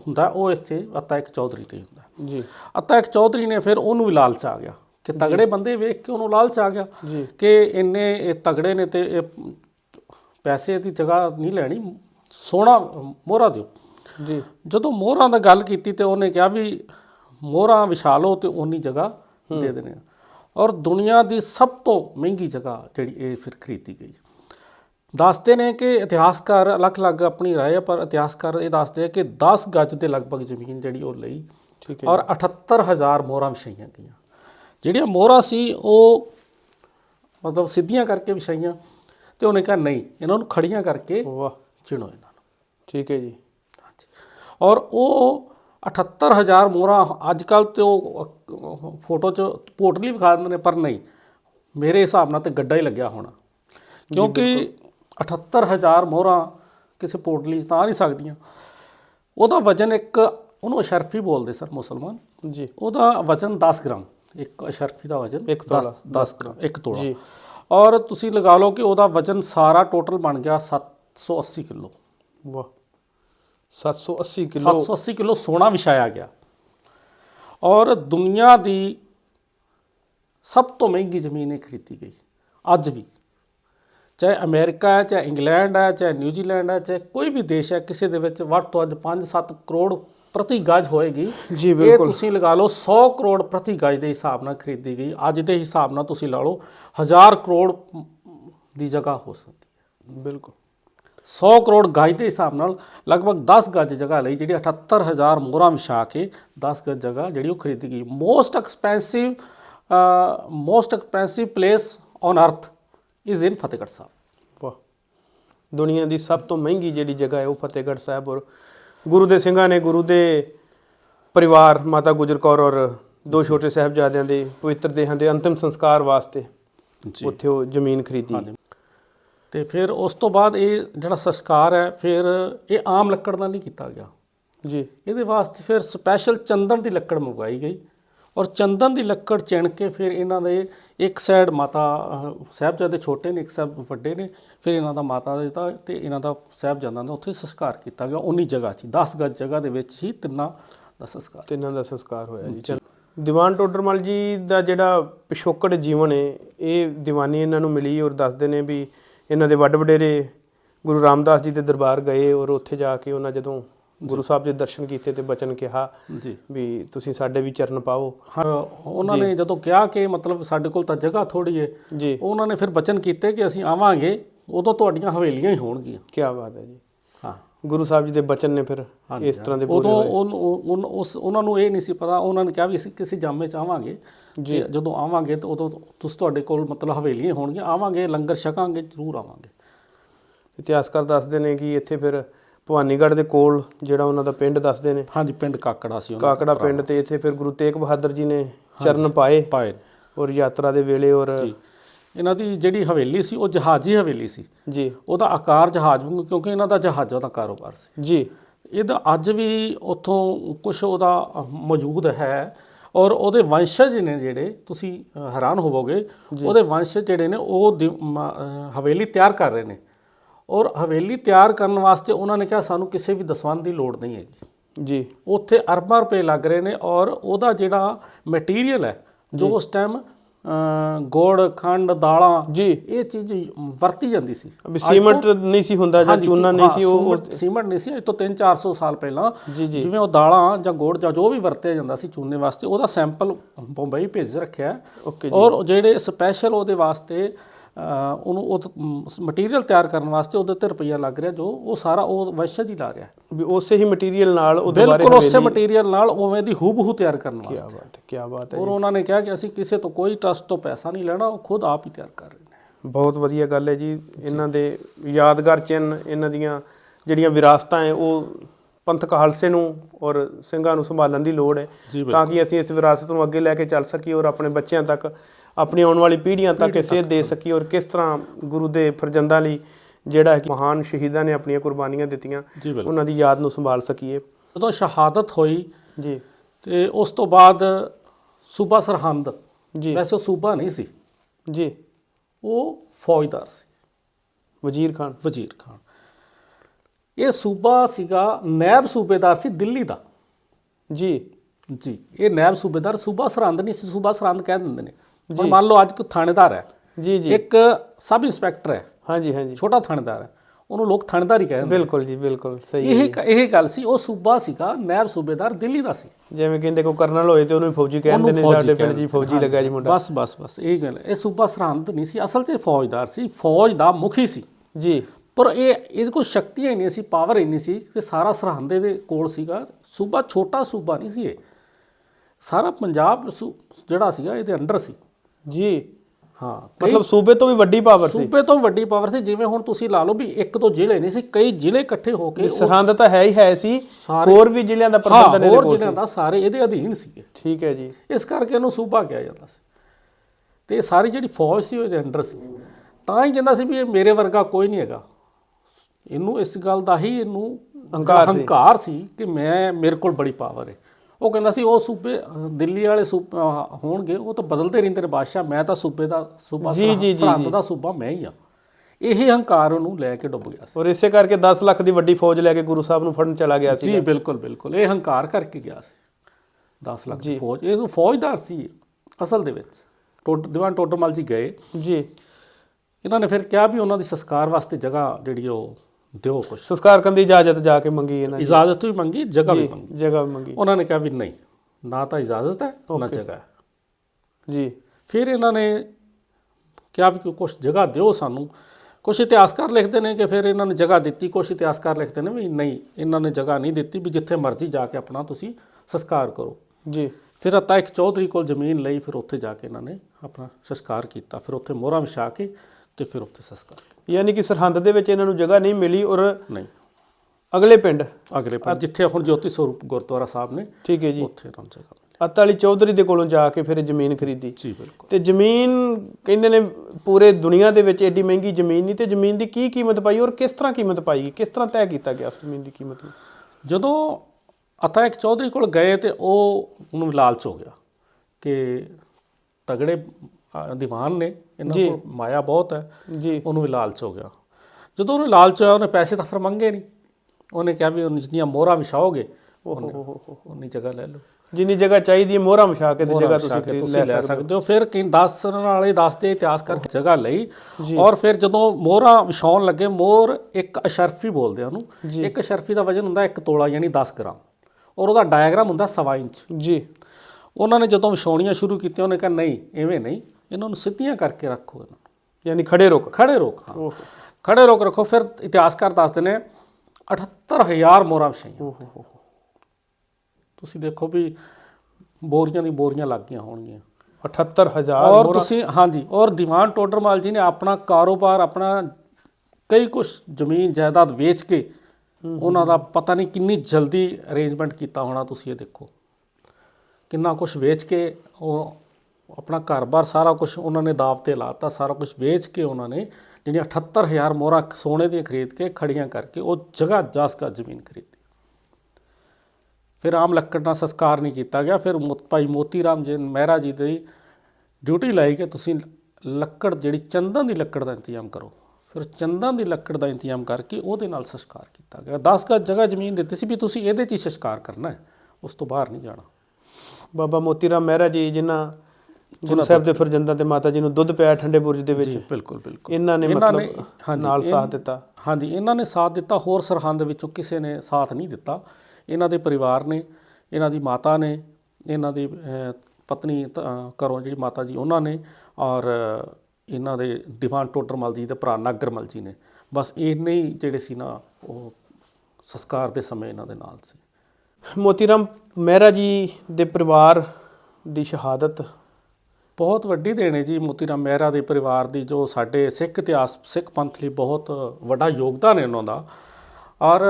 ਹੁੰਦਾ ਉਹ ਇਸ ਤੇ ਅੱਤਾ ਇੱਕ ਚੌਧਰੀ ਤੇ ਹੁੰਦਾ। ਜੀ। ਅੱਤਾ ਇੱਕ ਚੌਧਰੀ ਨੇ ਫਿਰ ਉਹਨੂੰ ਵੀ ਲਾਲਚ ਆ ਗਿਆ ਕਿ ਤਗੜੇ ਬੰਦੇ ਵੇਖ ਕੇ ਉਹਨੂੰ ਲਾਲਚ ਆ ਗਿਆ। ਕਿ ਇੰਨੇ ਇਹ ਤਗੜੇ ਨੇ ਤੇ ਇਹ ਪੈਸੇ ਦੀ ਜਗ੍ਹਾ ਨਹੀਂ ਲੈਣੀ ਸੋਨਾ ਮੋਹਰਾ ਦਿਓ। ਜੀ। ਜਦੋਂ ਮੋਹਰਾਂ ਦਾ ਗੱਲ ਕੀਤੀ ਤੇ ਉਹਨੇ ਕਿਹਾ ਵੀ ਮੋਹਰਾਂ ਵਿਛਾ ਲਓ ਤੇ ਉਨੀ ਜਗ੍ਹਾ ਦੇ ਦੇਣੇ ਆ। ਔਰ ਦੁਨੀਆ ਦੀ ਸਭ ਤੋਂ ਮਹਿੰਗੀ ਜਗ੍ਹਾ ਜਿਹੜੀ ਇਹ ਫਿਰ ਖਰੀਦੀ ਗਈ। ਦੱਸਦੇ ਨੇ ਕਿ ਇਤਿਹਾਸਕਾਰ ਅਲੱਗ-ਅਲੱਗ ਆਪਣੀ ਰਾਏ ਆ ਪਰ ਇਤਿਹਾਸਕਾਰ ਇਹ ਦੱਸਦੇ ਆ ਕਿ 10 ਗੱਜ ਦੇ ਲਗਭਗ ਜ਼ਮੀਨ ਜਿਹੜੀ ਉਹ ਲਈ ਠੀਕ ਹੈ ਔਰ 78000 ਮੋਹਰਾਂ ਵਿਛਾਈਆਂ ਗਈਆਂ। ਜਿਹੜੀਆਂ ਮੋਹਰਾਂ ਸੀ ਉਹ ਮਤਲਬ ਸਿੱਧੀਆਂ ਕਰਕੇ ਵਿਛਾਈਆਂ। ਤੇ ਉਹਨੇ ਕਿਹਾ ਨਹੀਂ ਇਹਨਾਂ ਨੂੰ ਖੜੀਆਂ ਕਰਕੇ ਵਾਹ। ਚਿਣੋ ਇਹਨਾਂ ਨੂੰ। ਠੀਕ ਹੈ ਜੀ। ਹਾਂਜੀ। ਔਰ ਉਹ 78000 ਮੋਹਰਾਂ ਅੱਜ ਕੱਲ ਤੇ ਉਹ ਫੋਟੋ ਚ ਪੋਟਲੀ ਵਿਖਾ ਦਿੰਦੇ ਨੇ ਪਰ ਨਹੀਂ। ਮੇਰੇ ਹਿਸਾਬ ਨਾਲ ਤੇ ਗੱਡਾ ਹੀ ਲੱਗਿਆ ਹੋਣਾ। ਕਿਉਂਕਿ 78000 ਮੋਹਰਾਂ ਕਿਸੇ ਪੋਟਲੀ 'ਚ ਤਾਂ ਨਹੀਂ ਸਕਦੀਆਂ। ਉਹਦਾ ਵਜਨ ਇੱਕ ਉਹਨੂੰ ਅਸ਼ਰਫੀ ਬੋਲਦੇ ਸਰ ਮੁਸਲਮਾਨ। ਜੀ। ਉਹਦਾ ਵਜਨ 10 ਗ੍ਰਾਮ। ਇੱਕ ਅਸ਼ਰਫੀ ਦਾ ਵਜਨ ਇੱਕ ਤੋਲਾ, 10 ਗ੍ਰਾਮ। ਇੱਕ ਤੋਲਾ। ਜੀ। ਔਰ ਤੁਸੀਂ ਲਗਾ ਲਓ ਕਿ ਉਹਦਾ ਵਜਨ ਸਾਰਾ ਟੋਟਲ ਬਣ ਗਿਆ 780 ਕਿਲੋ। ਵਾਹ। 780 ਕਿਲੋ। 780 ਕਿਲੋ ਸੋਨਾ ਵਿਛਾਇਆ ਗਿਆ। ਔਰ ਦੁਨੀਆ ਦੀ ਸਭ ਤੋਂ ਮਹਿੰਗੀ ਜ਼ਮੀਨ ਇਹ ਖਰੀਦੀ ਗਈ। ਅੱਜ ਵੀ। ਚਾਹੇ ਅਮਰੀਕਾ ਹੈ ਚਾਹੇ ਇੰਗਲੈਂਡ ਹੈ ਚਾਹੇ ਨਿਊਜ਼ੀਲੈਂਡ ਹੈ ਚਾਹੇ ਕੋਈ ਵੀ ਦੇਸ਼ ਹੈ ਕਿਸੇ ਦੇ ਵਿੱਚ ਵੱਧ ਤੋਂ ਵੱਧ 5-7 ਕਰੋੜ ਪ੍ਰਤੀ ਗਜ ਹੋਏਗੀ ਜੀ, ਇਹ ਬਿਲਕੁਲ। ਤੁਸੀਂ ਲਗਾ ਲਓ 100 ਕਰੋੜ ਪ੍ਰਤੀ ਗਜ ਦੇ ਹਿਸਾਬ ਨਾਲ ਖਰੀਦੀ ਗਈ। ਅੱਜ ਦੇ ਹਿਸਾਬ ਨਾਲ ਤੁਸੀਂ ਲਾ ਲਓ 1000 ਕਰੋੜ ਦੀ ਜਗ੍ਹਾ ਹੋ ਸਕਦੀ ਬਿਲਕੁਲ। 100 ਕਰੋੜ ਗਜ ਦੇ ਹਿਸਾਬ ਨਾਲ ਲਗਭਗ 10 ਗਜ ਜਗ੍ਹਾ ਲਈ ਜਿਹੜੀ 78000 ਮੋਹਰਾਂ ਵਿਛਾ ਕੇ 10 ਗਜ ਜਗ੍ਹਾ ਜਿਹੜੀ ਉਹ ਖਰੀਦੀ ਗਈ। Most expensive most expensive place on earth is in Fatehgarh Sahib. ਵਾਹ। ਦੁਨੀਆ ਦੀ ਸਭ ਤੋਂ ਮਹਿੰਗੀ ਜਿਹੜੀ ਜਗ੍ਹਾ ਹੈ ਉਹ ਫਤਿਹਗੜ੍ਹ ਸਾਹਿਬ ਔਰ ਗੁਰੂ ਦੇ ਸਿੰਘਾਂ ਨੇ ਗੁਰੂ ਦੇ ਪਰਿਵਾਰ ਮਾਤਾ ਗੁਜਰ ਕੌਰ ਔਰ ਦੋ ਛੋਟੇ ਸਾਹਿਬਜ਼ਾਦਿਆਂ ਦੇ ਪਵਿੱਤਰ ਦੇਹਾਂ ਦੇ ਅੰਤਿਮ ਸੰਸਕਾਰ ਵਾਸਤੇ ਉੱਥੇ ਉਹ ਜ਼ਮੀਨ ਖਰੀਦੀ। ਤੇ ਫਿਰ ਉਸ ਤੋਂ ਬਾਅਦ ਇਹ ਜਿਹੜਾ ਸੰਸਕਾਰ ਹੈ ਫਿਰ ਇਹ ਆਮ ਲੱਕੜ ਨਾਲ ਨਹੀਂ ਕੀਤਾ ਗਿਆ। ਜੀ। ਇਹਦੇ ਵਾਸਤੇ ਫਿਰ ਸਪੈਸ਼ਲ ਚੰਦਨ ਦੀ ਲੱਕੜ ਮੰਗਵਾਈ ਗਈ। ਔਰ ਚੰਦਨ ਦੀ ਲੱਕੜ ਚਿਣ ਕੇ ਫਿਰ ਇਹਨਾਂ ਦੇ ਇੱਕ ਸਾਈਡ ਮਾਤਾ ਅਹ, ਸਾਹਿਬਜ਼ਾਦੇ ਛੋਟੇ ਨੇ ਇੱਕ ਸਾਈਡ ਵੱਡੇ ਨੇ ਫਿਰ ਇਹਨਾਂ ਦਾ ਮਾਤਾ ਦਾ ਤੇ ਇਹਨਾਂ ਦਾ ਸਾਹਿਬਜ਼ਾਦਿਆਂ ਦਾ ਉੱਥੇ ਸੰਸਕਾਰ ਕੀਤਾ ਗਿਆ ਉਨੀ ਜਗ੍ਹਾ 'ਚ ਹੀ, 10 ਗੱਜ ਜਗ੍ਹਾ ਦੇ ਵਿੱਚ ਹੀ ਤਿੰਨਾਂ ਦਾ ਸੰਸਕਾਰ ਤਿੰਨਾਂ ਦਾ ਸੰਸਕਾਰ ਹੋਇਆ ਜੀ ਚਲੋ। ਦੀਵਾਨ ਟੋਡਰਮਲ ਜੀ ਦਾ ਜਿਹੜਾ ਪਿਛੋਕੜ ਜੀਵਨ ਹੈ ਇਹ ਦੀਵਾਨੀ ਇਹਨਾਂ ਨੂੰ ਮਿਲੀ ਔਰ ਦੱਸਦੇ ਨੇ ਵੀ ਇਹਨਾਂ ਦੇ ਵੱਡ ਵਡੇਰੇ ਗੁਰੂ ਰਾਮਦਾਸ ਜੀ ਦੇ ਦਰਬਾਰ ਗਏ ਔਰ ਉੱਥੇ ਜਾ ਕੇ ਉਹਨਾਂ ਜਦੋਂ ਗੁਰੂ ਸਾਹਿਬ ਦੇ ਦਰਸ਼ਨ ਕੀਤੇ ਤੇ ਬਚਨ ਕਿਹਾ ਜੀ। ਵੀ ਤੁਸੀਂ ਸਾਡੇ ਵੀ ਚਰਨ ਪਾਓ। ਹਾਂ ਉਹਨਾਂ ਨੇ ਜਦੋਂ ਕਿਹਾ ਕਿ ਮਤਲਬ ਸਾਡੇ ਕੋਲ ਤਾਂ ਜਗ੍ਹਾ ਥੋੜੀ ਹੈ ਜੀ। ਉਹਨਾਂ ਨੇ ਫਿਰ ਬਚਨ ਕੀਤੇ ਕਿ ਅਸੀਂ ਆਵਾਂਗੇ ਉਦੋਂ ਤੁਹਾਡੀਆਂ ਹਵੇਲੀਆਂ ਹੀ ਹੋਣਗੀਆਂ। ਕੀ ਬਾਤ ਹੈ ਜੀ। ਹਾਂ। ਗੁਰੂ ਸਾਹਿਬ ਜੀ ਦੇ ਬਚਨ ਨੇ ਫਿਰ ਇਸ ਤਰ੍ਹਾਂ ਦੇ ਬੋਲੇ ਉਦੋਂ ਉਸ ਉਹਨਾਂ ਨੂੰ ਇਹ ਨਹੀਂ ਸੀ ਪਤਾ ਉਹਨਾਂ ਨੇ ਕਿਹਾ ਵੀ ਅਸੀਂ ਕਿਸੇ ਜਾਮੇ ਚ ਆਵਾਂਗੇ। ਤੇ ਜਦੋਂ ਆਵਾਂਗੇ ਤਾਂ ਉਦੋਂ ਤੁਸੀਂ ਤੁਹਾਡੇ ਕੋਲ ਮਤਲਬ ਹਵੇਲੀਆਂ ਹੋਣਗੀਆਂ ਆਵਾਂਗੇ ਲੰਗਰ ਛਕਾਂਗੇ ਜ਼ਰੂਰ ਆਵਾਂਗੇ। ਇਤਿਹਾਸਕਾਰ ਦੱਸਦੇ ਨੇ ਕਿ ਇੱਥੇ ਫਿਰ ਭਵਾਨੀਗੜ੍ਹ ਦੇ ਕੋਲ ਜਿਹੜਾ ਉਹਨਾਂ ਦਾ ਪਿੰਡ ਦੱਸਦੇ ਨੇ। ਹਾਂਜੀ ਪਿੰਡ ਕਾਕੜਾ ਸੀ ਉਹਨਾਂ ਕਾਕੜਾ ਪਿੰਡ ਤੇ ਇੱਥੇ ਫਿਰ ਗੁਰੂ ਤੇਗ ਬਹਾਦਰ ਜੀ ਨੇ ਚਰਨ ਪਾਏ ਪਾਏ। ਔਰ ਯਾਤਰਾ ਦੇ ਵੇਲੇ ਔਰ ਇਹਨਾਂ ਦੀ ਜਿਹੜੀ ਹਵੇਲੀ ਸੀ ਉਹ ਜਹਾਜ਼ੀ ਹਵੇਲੀ ਸੀ। ਜੀ। ਉਹਦਾ ਆਕਾਰ ਜਹਾਜ਼ ਵਾਂਗੂ ਕਿਉਂਕਿ ਇਹਨਾਂ ਦਾ ਜਹਾਜ਼ਾਂ ਦਾ ਕਾਰੋਬਾਰ ਸੀ। ਜੀ। ਇਹਦਾ ਅੱਜ ਵੀ ਉੱਥੋਂ ਕੁਝ ਉਹਦਾ ਮੌਜੂਦ ਹੈ ਔਰ ਉਹਦੇ ਵੰਸ਼ਜ ਨੇ ਜਿਹੜੇ ਤੁਸੀਂ ਹੈਰਾਨ ਹੋਵੋਗੇ ਉਹਦੇ ਵੰਸ਼ਜ ਜਿਹੜੇ ਨੇ ਉਹ ਦਿ- ਹਵੇਲੀ ਤਿਆਰ ਕਰ ਰਹੇ ਨੇ। ਔਰ ਹਵੇਲੀ ਤਿਆਰ ਕਰਨ ਵਾਸਤੇ ਉਹਨਾਂ ਨੇ ਕਿਹਾ ਸਾਨੂੰ ਕਿਸੇ ਵੀ ਦਸਵੰਧ ਦੀ ਲੋੜ ਨਹੀਂ ਹੈਗੀ ਜੀ। ਉੱਥੇ ਅਰਬਾਂ ਰੁਪਏ ਲੱਗ ਰਹੇ ਨੇ ਔਰ ਉਹਦਾ ਜਿਹੜਾ ਮਟੀਰੀਅਲ ਹੈ ਜੋ ਉਸ ਟਾਈਮ ਗੋੜ ਖੰਡ ਦਾਲਾਂ ਜੀ। ਇਹ ਚੀਜ਼ ਵਰਤੀ ਜਾਂਦੀ ਸੀ। ਅਭੀ ਸੀਮੈਂਟ ਨਹੀਂ ਸੀ ਹੁੰਦਾ ਜਾਂ ਚੂਨਾ ਨਹੀਂ ਹਾਂ, ਸੀ ਉਹ ਸੀਮੈਂਟ- ਨਹੀਂ ਸੀ ਇਹ ਤੋਂ 3-400 ਸਾਲ ਪਹਿਲਾਂ ਜਿਵੇਂ ਉਹ ਦਾਲਾਂ ਜਾਂ ਗੁੜ ਜਾਂ ਜੋ ਵੀ ਵਰਤਿਆ ਜਾਂਦਾ ਸੀ ਚੂਨੇ ਵਾਸਤੇ ਉਹਦਾ ਸੈਂਪਲ ਬੰਬਈ ਭੇਜ ਰੱਖਿਆ। ਹੈ। ਓਕੇ ਔਰ ਜਿਹੜੇ ਸਪੈਸ਼ਲ ਉਹਦੇ ਵਾਸਤੇ ਉਹਨੂੰ ਉਹ ਮਟੀਰੀਅਲ ਤਿਆਰ ਕਰਨ ਵਾਸਤੇ ਉਹਦੇ ਤੇ ਰੁਪਈਆ ਲੱਗ ਰਿਹਾ ਜੋ ਉਹ ਸਾਰਾ ਉਹ ਵੰਸ਼ਜ ਹੀ ਲਾ ਰਿਹਾ। ਵੀ ਉਸੇ ਹੀ ਮਟੀਰੀਅਲ ਨਾਲ ਉਹ ਦੁਬਾਰੇ ਬਿਲਕੁਲ ਉਸੇ ਮਟੀਰੀਅਲ ਨਾਲ ਉਵੇਂ ਦੀ ਹੂਬਹੂ ਤਿਆਰ ਕਰਨ ਵਾਸਤੇ। ਕੀ ਬਾਤ ਹੈ ਕੀ ਬਾਤ ਹੈ ਔਰ ਉਹਨਾਂ ਨੇ ਕਿਹਾ ਕਿ ਅਸੀਂ ਕਿਸੇ ਤੋਂ ਕੋਈ ਟਰਸਟ ਤੋਂ ਪੈਸਾ ਨਹੀਂ ਲੈਣਾ ਉਹ ਖੁਦ ਆਪ ਹੀ ਤਿਆਰ ਕਰ ਰਹੇ ਨੇ। ਬਹੁਤ ਵਧੀਆ ਗੱਲ ਹੈ ਜੀ। ਇਹਨਾਂ ਦੇ ਯਾਦਗਾਰ ਚਿੰਨ੍ਹ ਇਹਨਾਂ ਦੀਆਂ ਜਿਹੜੀਆਂ ਵਿਰਾਸਤਾਂ ਹੈ ਉਹ ਪੰਥਕ ਖਾਲਸੇ ਨੂੰ ਔਰ ਸਿੰਘਾਂ ਨੂੰ ਸੰਭਾਲਣ ਦੀ ਲੋੜ ਹੈ। ਜੀ ਤਾਂ ਕਿ ਅਸੀਂ ਇਸ ਵਿਰਾਸਤ ਨੂੰ ਅੱਗੇ ਲੈ ਕੇ ਚੱਲ ਸਕੀਏ ਔਰ ਆਪਣੇ ਬੱਚਿਆਂ ਤੱਕ ਆਪਣੀ ਆਉਣ ਵਾਲੀ ਪੀੜ੍ਹੀਆਂ ਤੱਕ ਇਹ ਸੇਧ ਦੇ ਸਕੀਏ ਔਰ ਕਿਸ ਤਰ੍ਹਾਂ ਗੁਰੂ ਦੇ ਫਰਜ਼ੰਦਾਂ ਲਈ ਜਿਹੜਾ ਹੈ ਮਹਾਨ ਸ਼ਹੀਦਾਂ ਨੇ ਆਪਣੀਆਂ ਕੁਰਬਾਨੀਆਂ ਦਿੱਤੀਆਂ ਉਹਨਾਂ ਦੀ ਯਾਦ ਨੂੰ ਸੰਭਾਲ ਸਕੀਏ। ਜਦੋਂ ਸ਼ਹਾਦਤ ਹੋਈ। ਜੀ। ਤੇ ਉਸ ਤੋਂ ਬਾਅਦ ਸੂਬਾ ਸਰਹੰਦ ਜੀ। ਵੈਸੇ ਸੂਬਾ ਨਹੀਂ ਸੀ। ਜੀ। ਉਹ ਫੌਜਦਾਰ ਸੀ। ਵਜ਼ੀਰ ਖਾਨ। ਵਜ਼ੀਰ ਖਾਨ। ਇਹ ਸੂਬਾ ਸੀਗਾ ਨੈਬ ਸੂਬੇਦਾਰ ਸੀ ਦਿੱਲੀ ਦਾ। ਜੀ। ਜੀ। ਇਹ ਨੈਬ ਸੂਬੇਦਾਰ ਸੂਬਾ ਸਰਹੰਦ ਨਹੀਂ ਸੀ ਸੂਬਾ ਸਰਹੰਦ ਕਹਿ ਦਿੰਦੇ ਨੇ। ਹੁਣ ਮੰਨ ਲਓ ਅੱਜ ਕੋਈ ਥਾਣੇਦਾਰ ਹੈ। ਜੀ ਜੀ। ਇੱਕ ਸਬ ਇੰਸਪੈਕਟਰ ਹੈ। ਹਾਂਜੀ ਹਾਂਜੀ। ਛੋਟਾ ਥਾਣੇਦਾਰ ਹੈ। ਉਹਨੂੰ ਲੋਕ ਥਾਣੇਦਾਰ ਹੀ ਕਹਿੰਦੇ ਬਿਲਕੁਲ ਜੀ ਬਿਲਕੁਲ। ਸਹੀ ਇਹ ਇਹ ਗੱਲ ਸੀ ਉਹ ਸੂਬਾ ਸੀਗਾ ਨੈਬ ਸੂਬੇਦਾਰ ਦਿੱਲੀ ਦਾ ਸੀ। ਜਿਵੇਂ ਕਹਿੰਦੇ ਕੋ ਕਰਨਲ ਹੋਏ ਤੇ ਉਹਨੂੰ ਫੌਜੀ ਕਹਿੰਦੇ ਨੇ ਸਾਡੇ ਪਿੰਡ। ਜੀ ਫੌਜੀ ਲੱਗਾ ਜੀ ਮੁੰਡਾ। ਬਸ ਬਸ ਬਸ ਇਹ ਗੱਲ। ਇਹ ਸੂਬਾ ਸਰਹੰਦ ਨਹੀਂ ਸੀ ਅਸਲ 'ਚ ਫੌਜਦਾਰ ਸੀ ਫੌਜ ਦਾ ਮੁਖੀ ਸੀ। ਜੀ। ਪਰ ਇਹ ਇਹਦੇ ਕੋਲ ਸ਼ਕਤੀਆਂ ਇੰਨੀ ਸੀ ਪਾਵਰ ਇੰਨੀ ਸੀ ਕਿ ਸਾਰਾ ਸਰਹੰਦ ਦੇ ਕੋਲ ਸੀਗਾ। ਸੂਬਾ ਛੋਟਾ ਸੂਬਾ ਨਹੀਂ ਸੀ ਇਹ। ਸਾਰਾ ਪੰਜਾਬ ਜਿਹੜਾ ਸੀਗਾ ਇਹਦੇ ਅੰਡਰ ਸੀ। ਜੀ। ਹਾਂ ਮਤਲਬ ਸੂਬੇ ਤੋਂ ਵੀ ਵੱਡੀ ਪਾਵਰ ਸੀ। ਸੂਬੇ ਤੋਂ ਵੱਡੀ ਪਾਵਰ ਸੀ ਜਿਵੇਂ ਹੁਣ ਤੁਸੀਂ ਲਾ ਲਓ ਵੀ ਇੱਕ ਦੋ ਜ਼ਿਲ੍ਹੇ ਨਹੀਂ ਸੀ ਕਈ ਜ਼ਿਲ੍ਹੇ ਇਕੱਠੇ ਹੋ ਕੇ ਸਰਹੰਦ ਤਾਂ ਹੈ ਹੀ ਹੈ ਸੀ ਹੋਰ ਵੀ ਜ਼ਿਲ੍ਹਿਆਂ ਦਾ ਪ੍ਰਬੰਧਨ ਇਹਦੇ ਹੋਰ ਕੋਲ ਜ਼ਿਲ੍ਹਿਆਂ ਦਾ ਸਾਰੇ ਇਹਦੇ ਅਧੀਨ ਸੀਗੇ ਸੀ। ਠੀਕ ਹੈ ਜੀ। ਇਸ ਕਰਕੇ ਇਹਨੂੰ ਸੂਬਾ ਕਿਹਾ ਜਾਂਦਾ ਸੀ। ਤੇ ਇਹ ਸਾਰੀ ਜਿਹੜੀ ਫੌਜ ਸੀ ਉਹਦੇ ਅੰਡਰ ਸੀ। ਤਾਂ ਹੀ ਕਹਿੰਦਾ ਸੀ ਵੀ ਇਹ ਮੇਰੇ ਵਰਗਾ ਕੋਈ ਨਹੀਂ ਹੈਗਾ। ਇਹਨੂੰ ਇਸ ਗੱਲ ਦਾ ਹੀ ਇਹਨੂੰ। ਹੰਕਾਰ ਸੀ ਕਿ ਮੈਂ ਮੇਰੇ ਕੋਲ ਬੜੀ ਪਾਵਰ ਹੈ। ਉਹ ਕਹਿੰਦਾ ਸੀ ਉਹ ਸੂਬੇ ਦਿੱਲੀ ਵਾਲੇ ਸੂਬੇ ਹੋਣਗੇ ਉਹ ਤਾਂ ਬਦਲਦੇ ਰਹਿੰਦੇ ਨੇ ਬਾਦਸ਼ਾਹ ਮੈਂ ਤਾਂ ਸੂਬੇ ਦਾ ਸੂਬਾ ਸਰਹੰਦ ਦਾ ਸੂਬਾ ਮੈਂ ਹੀ ਆ ਇਹ ਹੰਕਾਰ ਉਹਨੂੰ ਲੈ ਕੇ ਡੁੱਬ ਗਿਆ ਸੀ। ਔਰ ਇਸੇ ਕਰਕੇ 10 ਲੱਖ ਦੀ ਵੱਡੀ ਫੌਜ ਲੈ ਕੇ ਗੁਰੂ ਸਾਹਿਬ ਨੂੰ ਫੜਨ ਚਲਾ ਗਿਆ ਸੀ ਜੀ ਬਿਲਕੁਲ ਬਿਲਕੁਲ। ਇਹ ਹੰਕਾਰ ਕਰਕੇ ਗਿਆ ਸੀ। 10 ਲੱਖ ਦੀ ਫੌਜ। ਇਹ ਤਾਂ ਫੌਜਦਾਰ ਸੀ ਅਸਲ ਦੇ ਵਿੱਚ। ਟੋਟ ਦੀਵਾਨ ਟੋਡਰਮਲ ਜੀ ਗਏ। ਜੀ। ਇਹਨਾਂ ਨੇ ਫਿਰ ਕਿਹਾ ਵੀ ਉਹਨਾਂ ਦੀ ਸੰਸਕਾਰ ਵਾਸਤੇ ਜਗ੍ਹਾ ਜਿਹੜੀ ਉਹ ਦਿਓ ਕੁਛ। ਸੰਸਕਾਰ ਕਰਨ ਦੀ ਇਜਾਜ਼ਤ ਜਾ ਕੇ ਮੰਗੀ ਇਹਨਾਂ ਇਜਾਜ਼ਤ ਵੀ ਮੰਗੀ ਜਗ੍ਹਾ ਵੀ ਮੰਗੀ। ਜਗ੍ਹਾ ਵੀ ਮੰਗੀ। ਉਹਨਾਂ ਨੇ ਕਿਹਾ ਵੀ ਨਹੀਂ ਨਾ ਤਾਂ ਇਜਾਜ਼ਤ ਹੈ ਨਾ ਜਗ੍ਹਾ ਹੈ। ਜੀ। ਫਿਰ ਇਹਨਾਂ ਨੇ ਕਿਹਾ ਵੀ ਕੁਝ ਜਗ੍ਹਾ ਦਿਓ ਸਾਨੂੰ। ਕੁਝ ਇਤਿਹਾਸਕਾਰ ਲਿਖਦੇ ਨੇ ਕਿ ਫਿਰ ਇਹਨਾਂ ਨੇ ਜਗ੍ਹਾ ਦਿੱਤੀ ਕੁਝ ਇਤਿਹਾਸਕਾਰ ਲਿਖਦੇ ਨੇ ਵੀ ਨਹੀਂ ਇਹਨਾਂ ਨੇ ਜਗ੍ਹਾ ਨਹੀਂ ਦਿੱਤੀ ਵੀ ਜਿੱਥੇ ਮਰਜ਼ੀ ਜਾ ਕੇ ਆਪਣਾ ਤੁਸੀਂ ਸੰਸਕਾਰ ਕਰੋ। ਜੀ। ਫਿਰ ਅਤਾ ਇੱਕ ਚੌਧਰੀ ਕੋਲ ਜ਼ਮੀਨ ਲਈ ਫਿਰ ਉੱਥੇ ਜਾ ਕੇ ਇਹਨਾਂ ਨੇ ਆਪਣਾ ਸੰਸਕਾਰ ਕੀਤਾ। ਫਿਰ ਉੱਥੇ ਮੋਹਰਾਂ ਵਿਛਾ ਕੇ ਤੇ ਫਿਰ ਉੱਥੇ ਸੰਸਕਾਰ। ਯਾਨੀ ਕਿ ਸਰਹੰਦ ਦੇ ਵਿੱਚ ਇਹਨਾਂ ਨੂੰ ਜਗ੍ਹਾ ਨਹੀਂ ਮਿਲੀ ਔਰ ਨਹੀਂ। ਅਗਲੇ ਪਿੰਡ। ਅਗਲੇ ਪਰ ਜਿੱਥੇ ਹੁਣ ਜੋਤੀ ਸਰੂਪ ਗੁਰਦੁਆਰਾ ਸਾਹਿਬ ਨੇ ਠੀਕ ਹੈ ਜੀ। ਉੱਥੇ ਨੂੰ ਜਗ੍ਹਾ ਮਿਲੀ। ਅੱਤ ਵਾਲੀ ਚੌਧਰੀ ਦੇ ਕੋਲੋਂ ਜਾ ਕੇ ਫਿਰ ਜ਼ਮੀਨ ਖਰੀਦੀ। ਜੀ ਬਿਲਕੁਲ। ਤੇ ਜ਼ਮੀਨ ਕਹਿੰਦੇ ਨੇ ਪੂਰੇ ਦੁਨੀਆ ਦੇ ਵਿੱਚ ਏਡੀ ਮਹਿੰਗੀ ਜ਼ਮੀਨ ਨਹੀਂ ਤੇ ਜ਼ਮੀਨ ਦੀ ਕੀ ਕੀਮਤ ਪਾਈ ਔਰ ਕਿਸ ਤਰ੍ਹਾਂ ਕੀਮਤ ਪਾਈ ਗਈ ਕਿਸ ਤਰ੍ਹਾਂ ਤੈਅ ਕੀਤਾ ਗਿਆ ਉਸ ਜ਼ਮੀਨ ਦੀ ਕੀਮਤ ਨੂੰ? ਜਦੋਂ ਅਤਾ ਇੱਕ ਚੌਧਰੀ ਕੋਲ ਗਏ ਤੇ ਉਹ ਉਹਨੂੰ ਲਾਲਚ ਹੋ ਗਿਆ ਕਿ ਤਗੜੇ ਦੀਵਾਨ ਨੇ ਇਹਨਾਂ ਕੋਲ ਮਾਇਆ ਬਹੁਤ ਹੈ। ਜੀ। ਉਹਨੂੰ ਵੀ ਲਾਲਚ ਹੋ ਗਿਆ। ਜਦੋਂ ਉਹਨੂੰ ਲਾਲਚ ਹੋਇਆ ਉਹਨੇ ਪੈਸੇ ਤਾਂ ਫਿਰ ਮੰਗੇ ਨਹੀਂ ਉਹਨੇ ਕਿਹਾ ਵੀ ਉਹਨੇ ਜਿੰਨੀਆਂ ਮੋਹਰਾਂ ਵਿਛਾਓਗੇ ਉਹਨੇ ਜਗ੍ਹਾ ਲੈ ਲਓ। ਜਿੰਨੀ ਜਗ੍ਹਾ ਚਾਹੀਦੀ ਹੈ ਮੋਹਰਾ ਵਿਛਾ ਕੇ ਤੇ ਜਗ੍ਹਾ ਤੁਸੀਂ ਕੇ ਲੈ ਸਕਦੇ ਹੋ। ਫਿਰ ਕਈ ਦੱਸਣ ਵਾਲੇ ਦੱਸਦੇ ਇਤਿਹਾਸ ਕਰਕੇ ਜਗ੍ਹਾ ਲਈ ਔਰ ਫਿਰ ਜਦੋਂ ਮੋਹਰਾਂ ਵਿਛਾਉਣ ਲੱਗੇ ਮੋਹਰ ਇੱਕ ਅਸ਼ਰਫੀ ਬੋਲਦੇ ਆ ਉਹਨੂੰ। ਇੱਕ ਅਸ਼ਰਫੀ ਦਾ ਵਜ਼ਨ ਹੁੰਦਾ 1 ਤੋਲਾ ਯਾਨੀ 10 ਗ੍ਰਾਮ। ਔਰ ਉਹਦਾ ਡਾਇਗਰਾਮ ਹੁੰਦਾ ਸਵਾ ਇੰਚ। ਜੀ। ਉਹਨਾਂ ਨੇ ਜਦੋਂ ਵਿਛਾਉਣੀਆਂ ਸ਼ੁਰੂ ਕੀਤੀਆਂ ਉਹਨੇ ਕਿਹਾ ਨਹੀਂ ਐਵੇਂ ਨਹੀਂ। ਇਹਨਾਂ ਨੂੰ ਸਿੱਧੀਆਂ ਕਰਕੇ ਰੱਖੋ ਇਹਨਾਂ ਨੂੰ। ਯਾਨੀ ਖੜੇ ਰੁਕ। ਖੜੇ ਰੋਕ ਹਾਂ। ਖੜੇ ਰੋਕ ਰੱਖੋ ਫਿਰ ਇਤਿਹਾਸਕਾਰ ਦੱਸਦੇ ਨੇ 78000 ਮੋਹਰਾਂ ਵਿਛਾਈਆਂ। ਤੁਸੀਂ ਦੇਖੋ ਵੀ ਬੋਰੀਆਂ ਦੀ ਬੋਰੀਆਂ ਲੱਗ ਗਈਆਂ ਹੋਣਗੀਆਂ। 78000 ਔਰ ਤੁਸੀਂ ਹਾਂਜੀ ਔਰ ਦੀਵਾਨ ਟੋਡਰਮਲ ਜੀ ਨੇ ਆਪਣਾ ਕਾਰੋਬਾਰ ਆਪਣਾ ਕਈ ਕੁਝ ਜ਼ਮੀਨ ਜਾਇਦਾਦ ਵੇਚ ਕੇ ਉਹਨਾਂ ਦਾ ਪਤਾ ਨਹੀਂ ਕਿੰਨੀ ਜਲਦੀ ਅਰੇਂਜਮੈਂਟ ਕੀਤਾ ਹੋਣਾ ਤੁਸੀਂ ਇਹ ਦੇਖੋ। ਕਿੰਨਾ ਕੁਝ ਵੇਚ ਕੇ ਉਹ ਆਪਣਾ ਘਰ-ਬਾਰ ਸਾਰਾ ਕੁਝ ਉਹਨਾਂ ਨੇ ਦਾਅਵ ਤੇ ਲਾਤਾ, ਸਾਰਾ ਕੁਝ ਵੇਚ ਕੇ ਉਹਨਾਂ ਨੇ ਜਿਹੜੀਆਂ 78000 ਮੋਹਰਾਂ ਸੋਨੇ ਦੀਆਂ ਖਰੀਦ ਕੇ ਖੜੀਆਂ ਕਰਕੇ ਉਹ ਜਗ੍ਹਾ ਜਸਕਾ ਜ਼ਮੀਨ ਖਰੀਦੀ। ਫਿਰ ਆਮ ਲੱਕੜ ਨਾਲ ਸੰਸਕਾਰ ਨਹੀਂ ਕੀਤਾ ਗਿਆ। ਫਿਰ ਮੋ- ਭਾਈ ਮੋਤੀ ਰਾਮ ਜੀ ਮਹਿਰਾ ਜੀ ਦੀ ਡਿਊਟੀ ਲਾਈ ਕਿ ਤੁਸੀਂ ਲੱਕੜ ਜਿਹੜੀ ਚੰਦਨ ਦੀ ਲੱਕੜ ਦਾ ਇੰਤਜ਼ਾਮ ਕਰੋ। ਫਿਰ ਚੰਦਨ ਦੀ ਲੱਕੜ ਦਾ ਇੰਤਜ਼ਾਮ ਕਰਕੇ ਉਹਦੇ ਨਾਲ ਸੰਸਕਾਰ ਕੀਤਾ ਗਿਆ। 10 ਗਜ਼ ਜਗ੍ਹਾ ਜ਼ਮੀਨ ਦਿੱਤੀ ਸੀ ਵੀ ਤੁਸੀਂ ਇਹਦੇ 'ਚ ਹੀ ਸੰਸਕਾਰ ਕਰਨਾ ਹੈ, ਉਸ ਤੋਂ ਬਾਹਰ ਨਹੀਂ ਜਾਣਾ। ਬਾਬਾ ਮੋਤੀ ਰਾਮ ਮਹਿਰਾ ਜੀ ਜਿਨ੍ਹਾਂ ਗੁਰੂ ਸਾਹਿਬ ਦੇ ਫਰਜ਼ੰਦਾਂ ਤੇ ਮਾਤਾ ਜੀ ਨੂੰ ਦੁੱਧ ਪਿਆ ਠੰਡੇ ਬੁਰਜ ਦੇ ਵਿੱਚ। ਜੀ ਬਿਲਕੁਲ ਬਿਲਕੁਲ। ਇਹਨਾਂ ਨੇ ਇਹਨਾਂ ਮਤਲਬ ਹਾਂਜੀ, ਨਾਲ ਸਾਥ ਦਿੱਤਾ। ਹਾਂਜੀ ਇਹਨਾਂ ਨੇ ਸਾਥ ਦਿੱਤਾ ਹੋਰ ਸਰਹੰਦ ਵਿੱਚੋਂ ਕਿਸੇ ਨੇ ਸਾਥ ਨਹੀਂ ਦਿੱਤਾ। ਇਹਨਾਂ ਦੇ ਪਰਿਵਾਰ ਨੇ ਇਹਨਾਂ ਦੀ ਮਾਤਾ ਨੇ ਇਹਨਾਂ ਦੀ ਪਤਨੀ ਘਰੋਂ ਜਿਹੜੀ ਮਾਤਾ ਜੀ ਉਹਨਾਂ ਨੇ ਔਰ ਇਹਨਾਂ ਦੇ ਦੀਵਾਨ ਟੋਡਰਮਲ ਜੀ ਦੇ ਭਰਾ ਨਾਗਰਮਲ ਜੀ ਨੇ। ਬਸ ਇੰਨੇ ਹੀ ਜਿਹੜੇ ਸੀ ਨਾ ਉਹ ਸੰਸਕਾਰ ਦੇ ਸਮੇਂ ਇਹਨਾਂ ਦੇ ਨਾਲ ਸੀ। ਮੋਤੀ ਰਾਮ ਮਹਿਰਾ ਜੀ ਦੇ ਪਰਿਵਾਰ ਦੀ ਸ਼ਹਾਦਤ ਬਹੁਤ ਵੱਡੀ ਦੇਣ ਹੈ ਜੀ ਮੋਤੀ ਰਾਮ ਮਹਿਰਾ ਦੇ ਪਰਿਵਾਰ ਦੀ ਜੋ ਸਾਡੇ ਸਿੱਖ ਇਤਿਹਾਸ ਸਿੱਖ ਪੰਥ ਲਈ ਬਹੁਤ ਵੱਡਾ ਯੋਗਦਾਨ ਹੈ ਉਹਨਾਂ ਦਾ। ਔਰ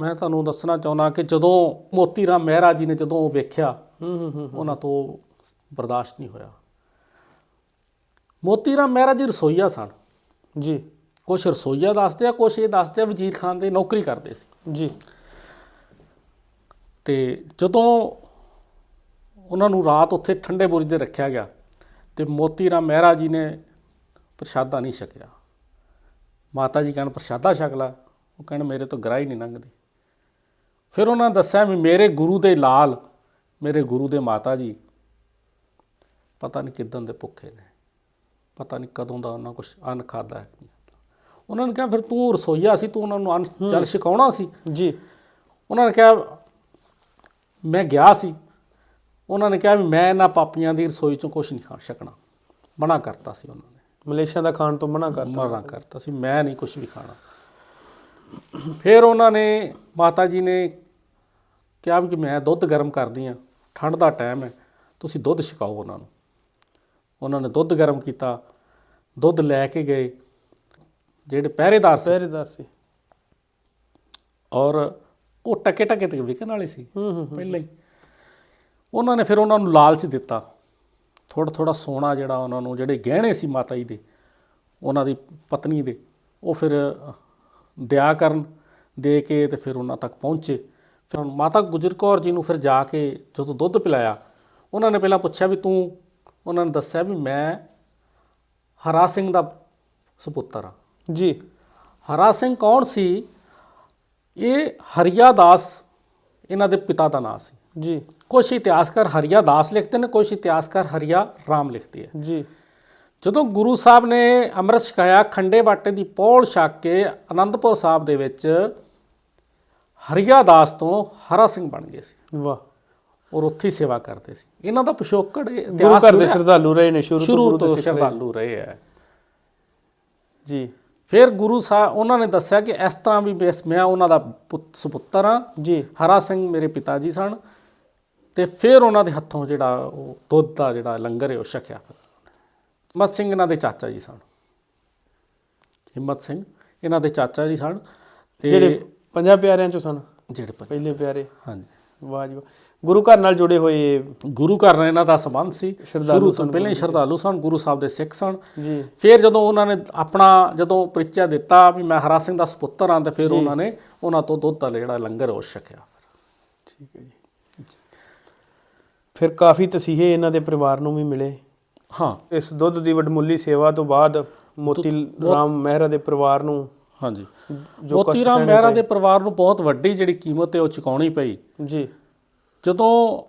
ਮੈਂ ਤੁਹਾਨੂੰ ਦੱਸਣਾ ਚਾਹੁੰਦਾ ਕਿ ਜਦੋਂ ਮੋਤੀ ਰਾਮ ਮਹਿਰਾ ਜੀ ਨੇ ਜਦੋਂ ਉਹ ਵੇਖਿਆ ਉਹਨਾਂ ਤੋਂ ਬਰਦਾਸ਼ਤ ਨਹੀਂ ਹੋਇਆ। ਮੋਤੀ ਰਾਮ ਮਹਿਰਾ ਜੀ ਰਸੋਈਆ ਸਨ। ਜੀ। ਕੁਛ ਰਸੋਈਆ ਦੱਸਦੇ ਆ ਕੁਛ ਇਹ ਦੱਸਦੇ ਆ ਵਜ਼ੀਰ ਖਾਨ ਦੇ ਨੌਕਰੀ ਕਰਦੇ ਸੀ। ਜੀ। ਤੇ ਜਦੋਂ ਉਹਨਾਂ ਨੂੰ ਰਾਤ ਉੱਥੇ ਠੰਡੇ ਬੁਰਜ ਦੇ ਰੱਖਿਆ ਗਿਆ ਤੇ ਮੋਤੀ ਰਾਮ ਮਹਿਰਾ ਜੀ ਨੇ ਪ੍ਰਸ਼ਾਦਾ ਨਹੀਂ ਛਕਿਆ। ਮਾਤਾ ਜੀ ਕਹਿਣ ਪ੍ਰਸ਼ਾਦਾ ਛਕ ਲਾ। ਉਹ ਕਹਿਣ ਮੇਰੇ ਤੋਂ ਗਰਾਈ ਨਹੀਂ ਲੰਘਦੀ। ਫਿਰ ਉਹਨਾਂ ਦੱਸਿਆ ਵੀ ਮੇਰੇ ਗੁਰੂ ਦੇ ਲਾਲ ਮੇਰੇ ਗੁਰੂ ਦੇ ਮਾਤਾ ਜੀ ਪਤਾ ਨਹੀਂ ਕਿਦਾਂ ਦੇ ਭੁੱਖੇ ਨੇ। ਪਤਾ ਨਹੀਂ ਕਦੋਂ ਦਾ ਉਹਨਾਂ ਕੁਝ ਅੰਨ ਖਾਦਾ ਹੈ ਉਹਨਾਂ ਨੇ ਕਿਹਾ ਫਿਰ ਤੂੰ ਰਸੋਈਆ ਸੀ ਤੂੰ ਉਹਨਾਂ ਨੂੰ ਅੰਨ ਜਲ ਛਕਾਉਣਾ ਸੀ? ਜੀ। ਉਹਨਾਂ ਨੇ ਕਿਹਾ ਮੈਂ ਗਿਆ ਸੀ। ਉਹਨਾਂ ਨੇ ਕਿਹਾ ਵੀ ਮੈਂ ਇਹਨਾਂ ਪਾਪੀਆਂ ਦੀ ਰਸੋਈ ਚੋਂ ਕੁਝ ਨਹੀਂ ਖਾ ਸਕਣਾ। ਮਨਾ ਕਰਤਾ ਸੀ ਉਹਨਾਂ ਨੇ। ਮਲੇਸ਼ੀਆ ਦਾ ਖਾਣ ਤੋਂ ਮਨਾ ਕਰਤਾ। ਮਨਾ ਕਰਤਾ ਸੀ ਮੈਂ ਨਹੀਂ ਕੁਝ ਵੀ ਖਾਣਾ। ਫਿਰ ਉਹਨਾਂ ਨੇ ਮਾਤਾ ਜੀ ਨੇ ਕਿਹਾ ਵੀ ਕਿ ਮੈਂ ਦੁੱਧ ਗਰਮ ਕਰਦੀ ਆ ਠੰਡ ਦਾ ਟਾਈਮ ਹੈ ਤੁਸੀਂ ਦੁੱਧ ਛਕਾਓ ਉਹਨਾਂ ਨੂੰ। ਉਹਨਾਂ ਨੇ ਦੁੱਧ ਗਰਮ ਕੀਤਾ ਦੁੱਧ ਲੈ ਕੇ ਗਏ ਜਿਹੜੇ ਪਹਿਰੇਦਾਰ ਸੀ। ਪਹਿਰੇਦਾਰ ਸੀ। ਔਰ ਉਹ ਟਕੇ ਟਕੇ ਤੇ ਵਿਕਣ ਵਾਲੇ ਸੀ ਹੂੰ ਹੂੰ। ਪਹਿਲਾਂ ਹੀ। ਉਹਨਾਂ ਨੇ ਫਿਰ ਉਹਨਾਂ ਨੂੰ ਲਾਲਚ ਦਿੱਤਾ। ਥੋੜਾ ਥੋੜਾ ਸੋਨਾ ਜਿਹੜਾ ਉਹਨਾਂ ਨੂੰ ਜਿਹੜੇ ਗਹਿਣੇ ਸੀ ਮਾਤਾ ਜੀ ਦੇ ਉਹਨਾਂ ਦੀ ਪਤਨੀ ਦੇ ਉਹ ਫਿਰ ਦਿਆ ਕਰਨ ਦੇ ਕੇ ਤੇ ਫਿਰ ਉਹਨਾਂ ਤੱਕ ਪਹੁੰਚੇ। ਫਿਰ ਮਾਤਾ ਗੁਜਰ ਕੌਰ ਜੀ ਨੂੰ ਫਿਰ ਜਾ ਕੇ ਜਦੋਂ ਦੁੱਧ ਪਿਲਾਇਆ ਉਹਨਾਂ ਨੇ ਪਹਿਲਾਂ ਪੁੱਛਿਆ ਵੀ ਤੂੰ ਉਹਨਾਂ ਨੇ ਦੱਸਿਆ ਵੀ ਮੈਂ ਹਰਾ ਸਿੰਘ ਦਾ ਸੁਪੁੱਤਰ ਹਾਂ। ਜੀ। ਹਰਾ ਸਿੰਘ ਕੌਣ ਸੀ? ਇਹ ਹਰੀਆ ਦਾਸ ਇਹਨਾਂ ਦੇ ਪਿਤਾ ਦਾ ਨਾਮ ਸੀ। ਜੀ। ਕੁਝ ਇਤਿਹਾਸਕਾਰ ਹਰੀਆ ਦਾਸ ਲਿਖਦੇ ਨੇ ਕੁਝ ਇਤਿਹਾਸਕਾਰ ਹਰੀਆ ਰਾਮ ਲਿਖਦੇ ਆ। ਜੀ। ਜਦੋਂ ਗੁਰੂ ਸਾਹਿਬ ਨੇ ਅੰਮ੍ਰਿਤ ਛਕਾਇਆ ਖੰਡੇ ਬਾਟੇ ਦੀ ਪੌਲ ਛਕ ਕੇ ਆਨੰਦਪੁਰ ਸਾਹਿਬ ਦੇ ਵਿੱਚ ਹਰੀਆ ਦਾਸ ਤੋਂ ਹਰਾ ਸਿੰਘ ਬਣ ਗਏ ਸੀ। ਵਾਹ। ਔਰ ਉੱਥੇ ਹੀ ਸੇਵਾ ਕਰਦੇ ਸੀ। ਇਹਨਾਂ ਦਾ ਪਿਛੋਕੜ ਗੁਰੂ ਇਤਿਹਾਸ ਘਰ ਦੇ ਸ਼ਰਧਾਲੂ ਰਹੇ ਨੇ ਸ਼ੁਰੂ ਤੋਂ ਗੁਰੂ। ਸ਼ਰਧਾਲੂ ਰਹੇ ਆ। ਜੀ। ਫਿਰ ਗੁਰੂ ਸਾਹਿਬ ਉਹਨਾਂ ਨੇ ਦੱਸਿਆ ਕਿ ਇਸ ਤਰ੍ਹਾਂ ਵੀ ਮੈਂ ਉਹਨਾਂ ਦਾ ਪੁੱਤ- ਸੁਪੁੱਤਰ ਹਾਂ ਜੀ ਹਰਾ ਸਿੰਘ ਮੇਰੇ ਪਿਤਾ ਜੀ ਸਨ ਤੇ ਫਿਰ ਉਹਨਾਂ ਦੇ ਹੱਥੋਂ ਜਿਹੜਾ ਉਹ ਦੁੱਧ ਦਾ ਜਿਹੜਾ ਲੰਗਰ ਹੈ ਉਹ ਛਕਿਆ ਫਿਰ। ਹਿੰਮਤ ਸਿੰਘ ਇਹਨਾਂ ਦੇ ਚਾਚਾ ਜੀ ਸਨ। ਹਿੰਮਤ ਸਿੰਘ ਇਹਨਾਂ ਦੇ ਚਾਚਾ ਜੀ ਸਨ ਤੇ ਜਿਹੜੇ ਪੰਜਾਂ ਪਿਆਰਿਆਂ ਚੋਂ ਸਨ? ਜਿਹੜੇ ਪਹਿਲੇ ਪਿਆਰੇ। ਹਾਂਜੀ। ਵਾਹ ਜੀ ਵਾਹ। ਗੁਰੂ ਘਰ ਨਾਲ ਜੁੜੇ ਹੋਏ ਗੁਰੂ ਘਰ ਨਾਲ ਇਹਨਾਂ ਦਾ ਸੰਬੰਧ ਸੀ। ਸ਼ੁਰੂ ਤੋਂ ਪਹਿਲਾਂ ਹੀ ਸ਼ਰਧਾਲੂ ਸਨ ਗੁਰੂ ਸਾਹਿਬ ਦੇ ਸਿੱਖ ਸਨ। ਜੀ। ਫਿਰ ਜਦੋਂ ਉਹਨਾਂ ਨੇ ਆਪਣਾ ਜਦੋਂ ਪਰਿਚੈ ਦਿੱਤਾ ਵੀ ਮੈਂ ਹਰਾ ਸਿੰਘ ਦਾ ਸੁਪੁੱਤਰ ਹਾਂ ਤੇ ਫਿਰ ਉਹਨਾਂ ਨੇ ਉਹਨਾਂ ਤੋਂ ਦੁੱਧ ਦਾ ਜਿਹੜਾ ਲੰਗਰ ਉਹ ਛਕਿਆ। ਫਿਰ ਠੀਕ ਹੈ ਜੀ। ਫਿਰ ਕਾਫੀ ਤਸੀਹੇ ਇਹਨਾਂ ਦੇ ਪਰਿਵਾਰ ਨੂੰ ਵੀ ਮਿਲੇ। ਹਾਂ। ਇਸ ਦੁੱਧ ਦੀ ਵਡਮੁੱਲੀ ਸੇਵਾ ਤੋਂ ਬਾਅਦ ਮੋਤੀ ਰਾਮ ਮਹਿਰਾ ਦੇ ਪਰਿਵਾਰ ਨੂੰ ਹਾਂਜੀ। ਮੋਤੀ ਰਾਮ ਮਹਿਰਾ ਦੇ ਪਰਿਵਾਰ ਨੂੰ ਬਹੁਤ ਵੱਡੀ ਜਿਹੜੀ ਕੀਮਤ ਹੈ ਉਹ ਚੁਕਾਉਣੀ ਪਈ। ਜੀ। ਜਦੋਂ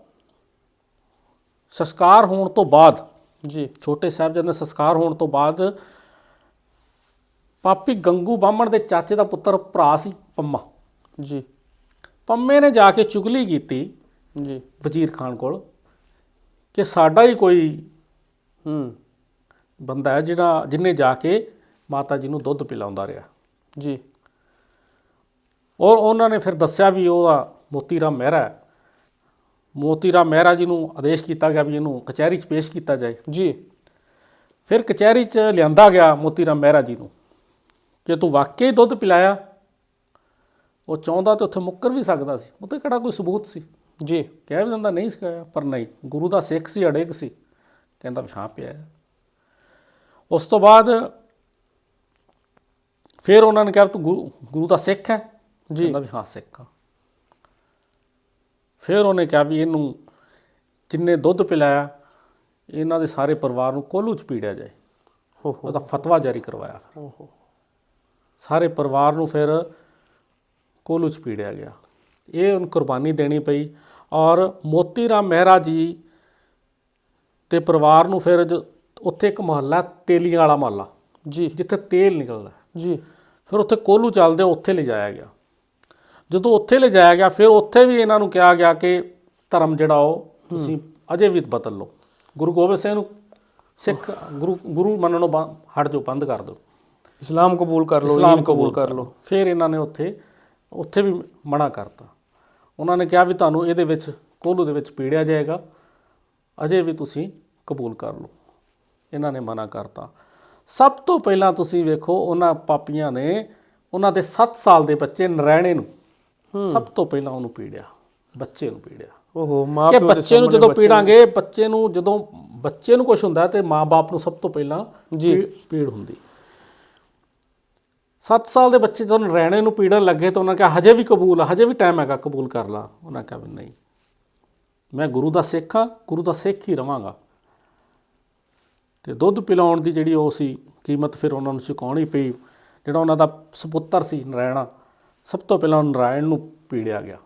ਸੰਸਕਾਰ ਹੋਣ ਤੋਂ ਬਾਅਦ ਜੀ। ਛੋਟੇ ਸਾਹਿਬਜ਼ਾਦੇ ਦੇ ਸੰਸਕਾਰ ਹੋਣ ਤੋਂ ਬਾਅਦ ਪਾਪੀ ਗੰਗੂ ਬਾਹਮਣ ਦੇ ਚਾਚੇ ਦਾ ਪੁੱਤਰ ਭਰਾ ਸੀ ਪੰਮਾ। ਜੀ। ਪੰਮੇ ਨੇ ਜਾ ਕੇ ਚੁਗਲੀ ਕੀਤੀ ਜੀ। ਵਜ਼ੀਰ ਖਾਨ ਕੋਲ ਕਿ ਸਾਡਾ ਹੀ ਕੋਈ ਹੂੰ। ਬੰਦਾ ਹੈ ਜਿਹੜਾ ਜਿਨੇ ਜਾ ਕੇ ਮਾਤਾ ਜੀ ਨੂੰ ਦੁੱਧ ਪਿਲਾਉਂਦਾ ਰਿਹਾ। ਜੀ। ਔਰ ਉਹਨਾਂ ਨੇ ਫਿਰ ਦੱਸਿਆ ਵੀ ਉਹਦਾ ਮੋਤੀ ਰਾਮ ਮਹਿਰਾ ਹੈ ਮੋਤੀ ਰਾਮ ਮਹਿਰਾ ਜੀ ਨੂੰ ਆਦੇਸ਼ ਕੀਤਾ ਗਿਆ ਵੀ ਇਹਨੂੰ ਕਚਹਿਰੀ 'ਚ ਪੇਸ਼ ਕੀਤਾ ਜਾਏ। ਜੀ। ਫਿਰ ਕਚਹਿਰੀ 'ਚ ਲਿਆਂਦਾ ਗਿਆ ਮੋਤੀ ਰਾਮ ਮਹਿਰਾ ਜੀ ਨੂੰ। ਕਿ ਤੂੰ ਵਾਕਈ ਦੁੱਧ ਪਿਲਾਇਆ? ਉਹ ਚਾਹੁੰਦਾ ਤੇ ਉੱਥੇ ਮੁੱਕਰ ਵੀ ਸਕਦਾ ਸੀ। ਉੱਤੇ ਕਿਹੜਾ ਕੋਈ ਸਬੂਤ ਸੀ? ਜੀ। ਕਹਿ ਵੀ ਦਿੰਦਾ ਨਹੀਂ ਸਿਖਾਇਆ ਪਰ ਨਹੀਂ। ਗੁਰੂ ਦਾ ਸਿੱਖ ਸੀ ਅੜੇਕ ਸੀ। ਕਹਿੰਦਾ ਵੀ ਹਾਂ ਪਿਆ ਹੈ। ਉਸ ਤੋਂ ਬਾਅਦ ਫਿਰ ਉਹਨਾਂ ਨੇ ਕਿਹਾ ਤੂੰ ਗੁਰੂ ਗੁਰੂ ਦਾ ਸਿੱਖ ਹੈ। ਜੀ। ਕਹਿੰਦਾ ਵੀ ਹਾਂ ਸਿੱਖ ਹਾਂ। ਫਿਰ ਉਹਨੇ ਕਿਹਾ ਵੀ ਇਹਨੂੰ ਜਿੰਨੇ ਦੁੱਧ ਪਿਲਾਇਆ ਇਹਨਾਂ ਦੇ ਸਾਰੇ ਪਰਿਵਾਰ ਨੂੰ ਕੋਲੂ ਚ ਪੀੜਿਆ ਜਾਏ। ਉਹਦਾ ਫਤਵਾ ਜਾਰੀ ਕਰਵਾਇਆ ਫਿਰ। ਸਾਰੇ ਪਰਿਵਾਰ ਨੂੰ ਫਿਰ ਕੋਲੂ ਚ ਪੀੜਿਆ ਗਿਆ। ਇਹ ਉਹਨੂੰ ਕੁਰਬਾਨੀ ਦੇਣੀ ਪਈ ਔਰ ਮੋਤੀ ਰਾਮ ਮਹਿਰਾ ਜੀ ਤੇ ਪਰਿਵਾਰ ਨੂੰ ਫਿਰ ਜੋ- ਉੱਥੇ ਇੱਕ ਮੁਹੱਲਾ ਤੇਲੀਆਂ ਵਾਲਾ ਮੁਹੱਲਾ ਜੀ। ਜਿੱਥੇ ਤੇਲ ਨਿਕਲਦਾ। ਜੀ। ਫਿਰ ਉੱਥੇ ਕੋਲੂ ਚੱਲਦੇ ਉੱਥੇ ਲਿਜਾਇਆ ਗਿਆ। ਜਦੋਂ ਉੱਥੇ ਲਿਜਾਇਆ ਗਿਆ ਫਿਰ ਉੱਥੇ ਵੀ ਇਹਨਾਂ ਨੂੰ ਕਿਹਾ ਗਿਆ ਕਿ ਧਰਮ ਜਿਹੜਾ ਉਹ ਤੁਸੀਂ ਅਜੇ ਵੀ ਬਦਲ ਲਓ। ਗੁਰੂ ਗੋਬਿੰਦ ਸਿੰਘ ਨੂੰ ਸਿੱਖ ਗੁਰੂ ਗੁਰੂ ਮੰਨਣੋਂ ਹਟ ਜੋ ਬੰਦ ਕਰ ਦਿਓ। ਇਸਲਾਮ ਕਬੂਲ ਕਰ ਲਓ ਇਸਲਾਮ ਕਬੂਲ ਕਰ ਲਓ। ਫਿਰ ਇਹਨਾਂ ਨੇ ਉੱਥੇ ਉੱਥੇ ਵੀ ਮਨਾ ਕਰਤਾ। ਉਹਨਾਂ ਨੇ ਕਿਹਾ ਵੀ ਤੁਹਾਨੂੰ ਇਹਦੇ ਵਿੱਚ ਕੋਲੂ ਦੇ ਵਿੱਚ ਪੀੜਿਆ ਜਾਏਗਾ। ਅਜੇ ਵੀ ਤੁਸੀਂ ਕਬੂਲ ਕਰ ਲਓ। ਇਹਨਾਂ ਨੇ ਮਨਾ ਕਰਤਾ। ਸਭ ਤੋਂ ਪਹਿਲਾਂ ਤੁਸੀਂ ਵੇਖੋ ਉਹਨਾਂ ਪਾਪੀਆਂ ਨੇ ਉਹਨਾਂ ਦੇ 7 ਸਾਲ ਦੇ ਬੱਚੇ ਨਰੈਣੇ ਨੂੰ ਸਭ ਤੋਂ ਪਹਿਲਾਂ ਉਹਨੂੰ ਪੀੜਿਆ ਬੱਚੇ ਨੂੰ ਪੀੜਿਆ। ਓਹੋ ਮਾਂ ਪਿਓ ਦੇ ਬੱਚੇ ਨੂੰ ਜਦੋਂ ਪੀੜਾਂਗੇ ਬੱਚੇ ਨੂੰ ਜਦੋਂ ਬੱਚੇ ਨੂੰ ਕੁਝ ਹੁੰਦਾ ਤੇ ਮਾਂ-ਬਾਪ ਨੂੰ ਸਭ ਤੋਂ ਪਹਿਲਾਂ ਜੀ। ਪੀੜ ਹੁੰਦੀ। 7 ਸਾਲ ਦੇ ਬੱਚੇ ਜਦੋਂ ਰਹਿਣੇ ਨੂੰ ਪੀੜਨ ਲੱਗੇ ਤਾਂ ਉਹਨਾਂ ਕਿਹਾ ਹਜੇ ਵੀ ਕਬੂਲ ਆ ਹਜੇ ਵੀ ਟਾਈਮ ਹੈਗਾ ਕਬੂਲ ਕਰ ਲਾ। ਉਹਨਾਂ ਕਿਹਾ ਨਹੀਂ। ਮੈਂ ਗੁਰੂ ਦਾ ਸਿੱਖ ਹਾਂ ਗੁਰੂ ਦਾ ਸਿੱਖ ਹੀ ਰਵਾਂਗਾ। ਤੇ ਦੁੱਧ ਪਿਲਾਉਣ ਦੀ ਜਿਹੜੀ ਉਹ ਸੀ ਕੀਮਤ ਫਿਰ ਉਹਨਾਂ ਨੂੰ ਚੁਕਾਉਣੀ ਪਈ ਜਿਹੜਾ ਉਹਨਾਂ ਦਾ ਸੁਪੁੱਤਰ ਸੀ ਨਰਾਇਣਾ ਸਭ ਤੋਂ ਪਹਿਲਾਂ ਨਰਾਇਣ ਨੂੰ ਪੀੜਿਆ ਗਿਆ।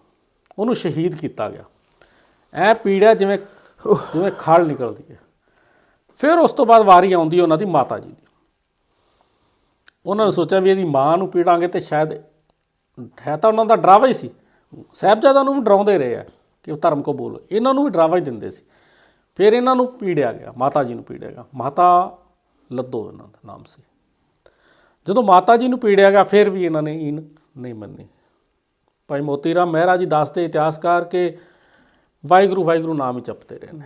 ਉਹਨੂੰ ਸ਼ਹੀਦ ਕੀਤਾ ਗਿਆ। ਐ ਪੀੜਿਆ ਜਿਵੇਂ ਜਿਵੇਂ ਖਾਲ ਨਿਕਲਦੀ ਹੈ। ਫਿਰ ਉਸ ਤੋਂ ਬਾਅਦ ਵਾਰੀ ਆਉਂਦੀ ਉਹਨਾਂ ਦੀ ਮਾਤਾ ਜੀ ਦੀ। ਉਹਨਾਂ ਨੇ ਸੋਚਿਆ ਵੀ ਇਹਦੀ ਮਾਂ ਨੂੰ ਪੀੜਾਂਗੇ ਤੇ ਸ਼ਾਇਦ ਹੈ ਤਾਂ ਉਹਨਾਂ ਦਾ ਡਰਾਵਾ ਹੀ ਸੀ। ਸਾਹਿਬਜ਼ਾਦਾ ਨੂੰ ਵੀ ਡਰਾਉਂਦੇ ਰਹੇ ਆ ਕਿ ਉਹ ਧਰਮ ਕੋ ਬੋਲ। ਇਹਨਾਂ ਨੂੰ ਵੀ ਡਰਾਵਾ ਹੀ ਦਿੰਦੇ ਸੀ। ਫਿਰ ਇਹਨਾਂ ਨੂੰ ਪੀੜਿਆ ਗਿਆ। ਮਾਤਾ ਜੀ ਨੂੰ ਪੀੜਿਆ ਗਿਆ। ਮਾਤਾ ਲੱਦੋ ਇਹਨਾਂ ਦਾ ਨਾਮ ਸੀ। ਜਦੋਂ ਮਾਤਾ ਜੀ ਨੂੰ ਪੀੜਿਆ ਗਿਆ, ਫਿਰ ਵੀ ਇਹਨਾਂ ਨੇ ਇਨ ਨਹੀਂ ਮੰਨੀ। ਭਾਈ ਮੋਤੀ ਰਾਮ ਮਹਿਰਾ ਜੀ ਦੱਸਦੇ ਇਤਿਹਾਸਕਾਰ ਕਿ ਵਾਹਿਗੁਰੂ ਵਾਹਿਗੁਰੂ ਨਾਮ ਹੀ ਜਪਦੇ ਰਹੇ ਨੇ।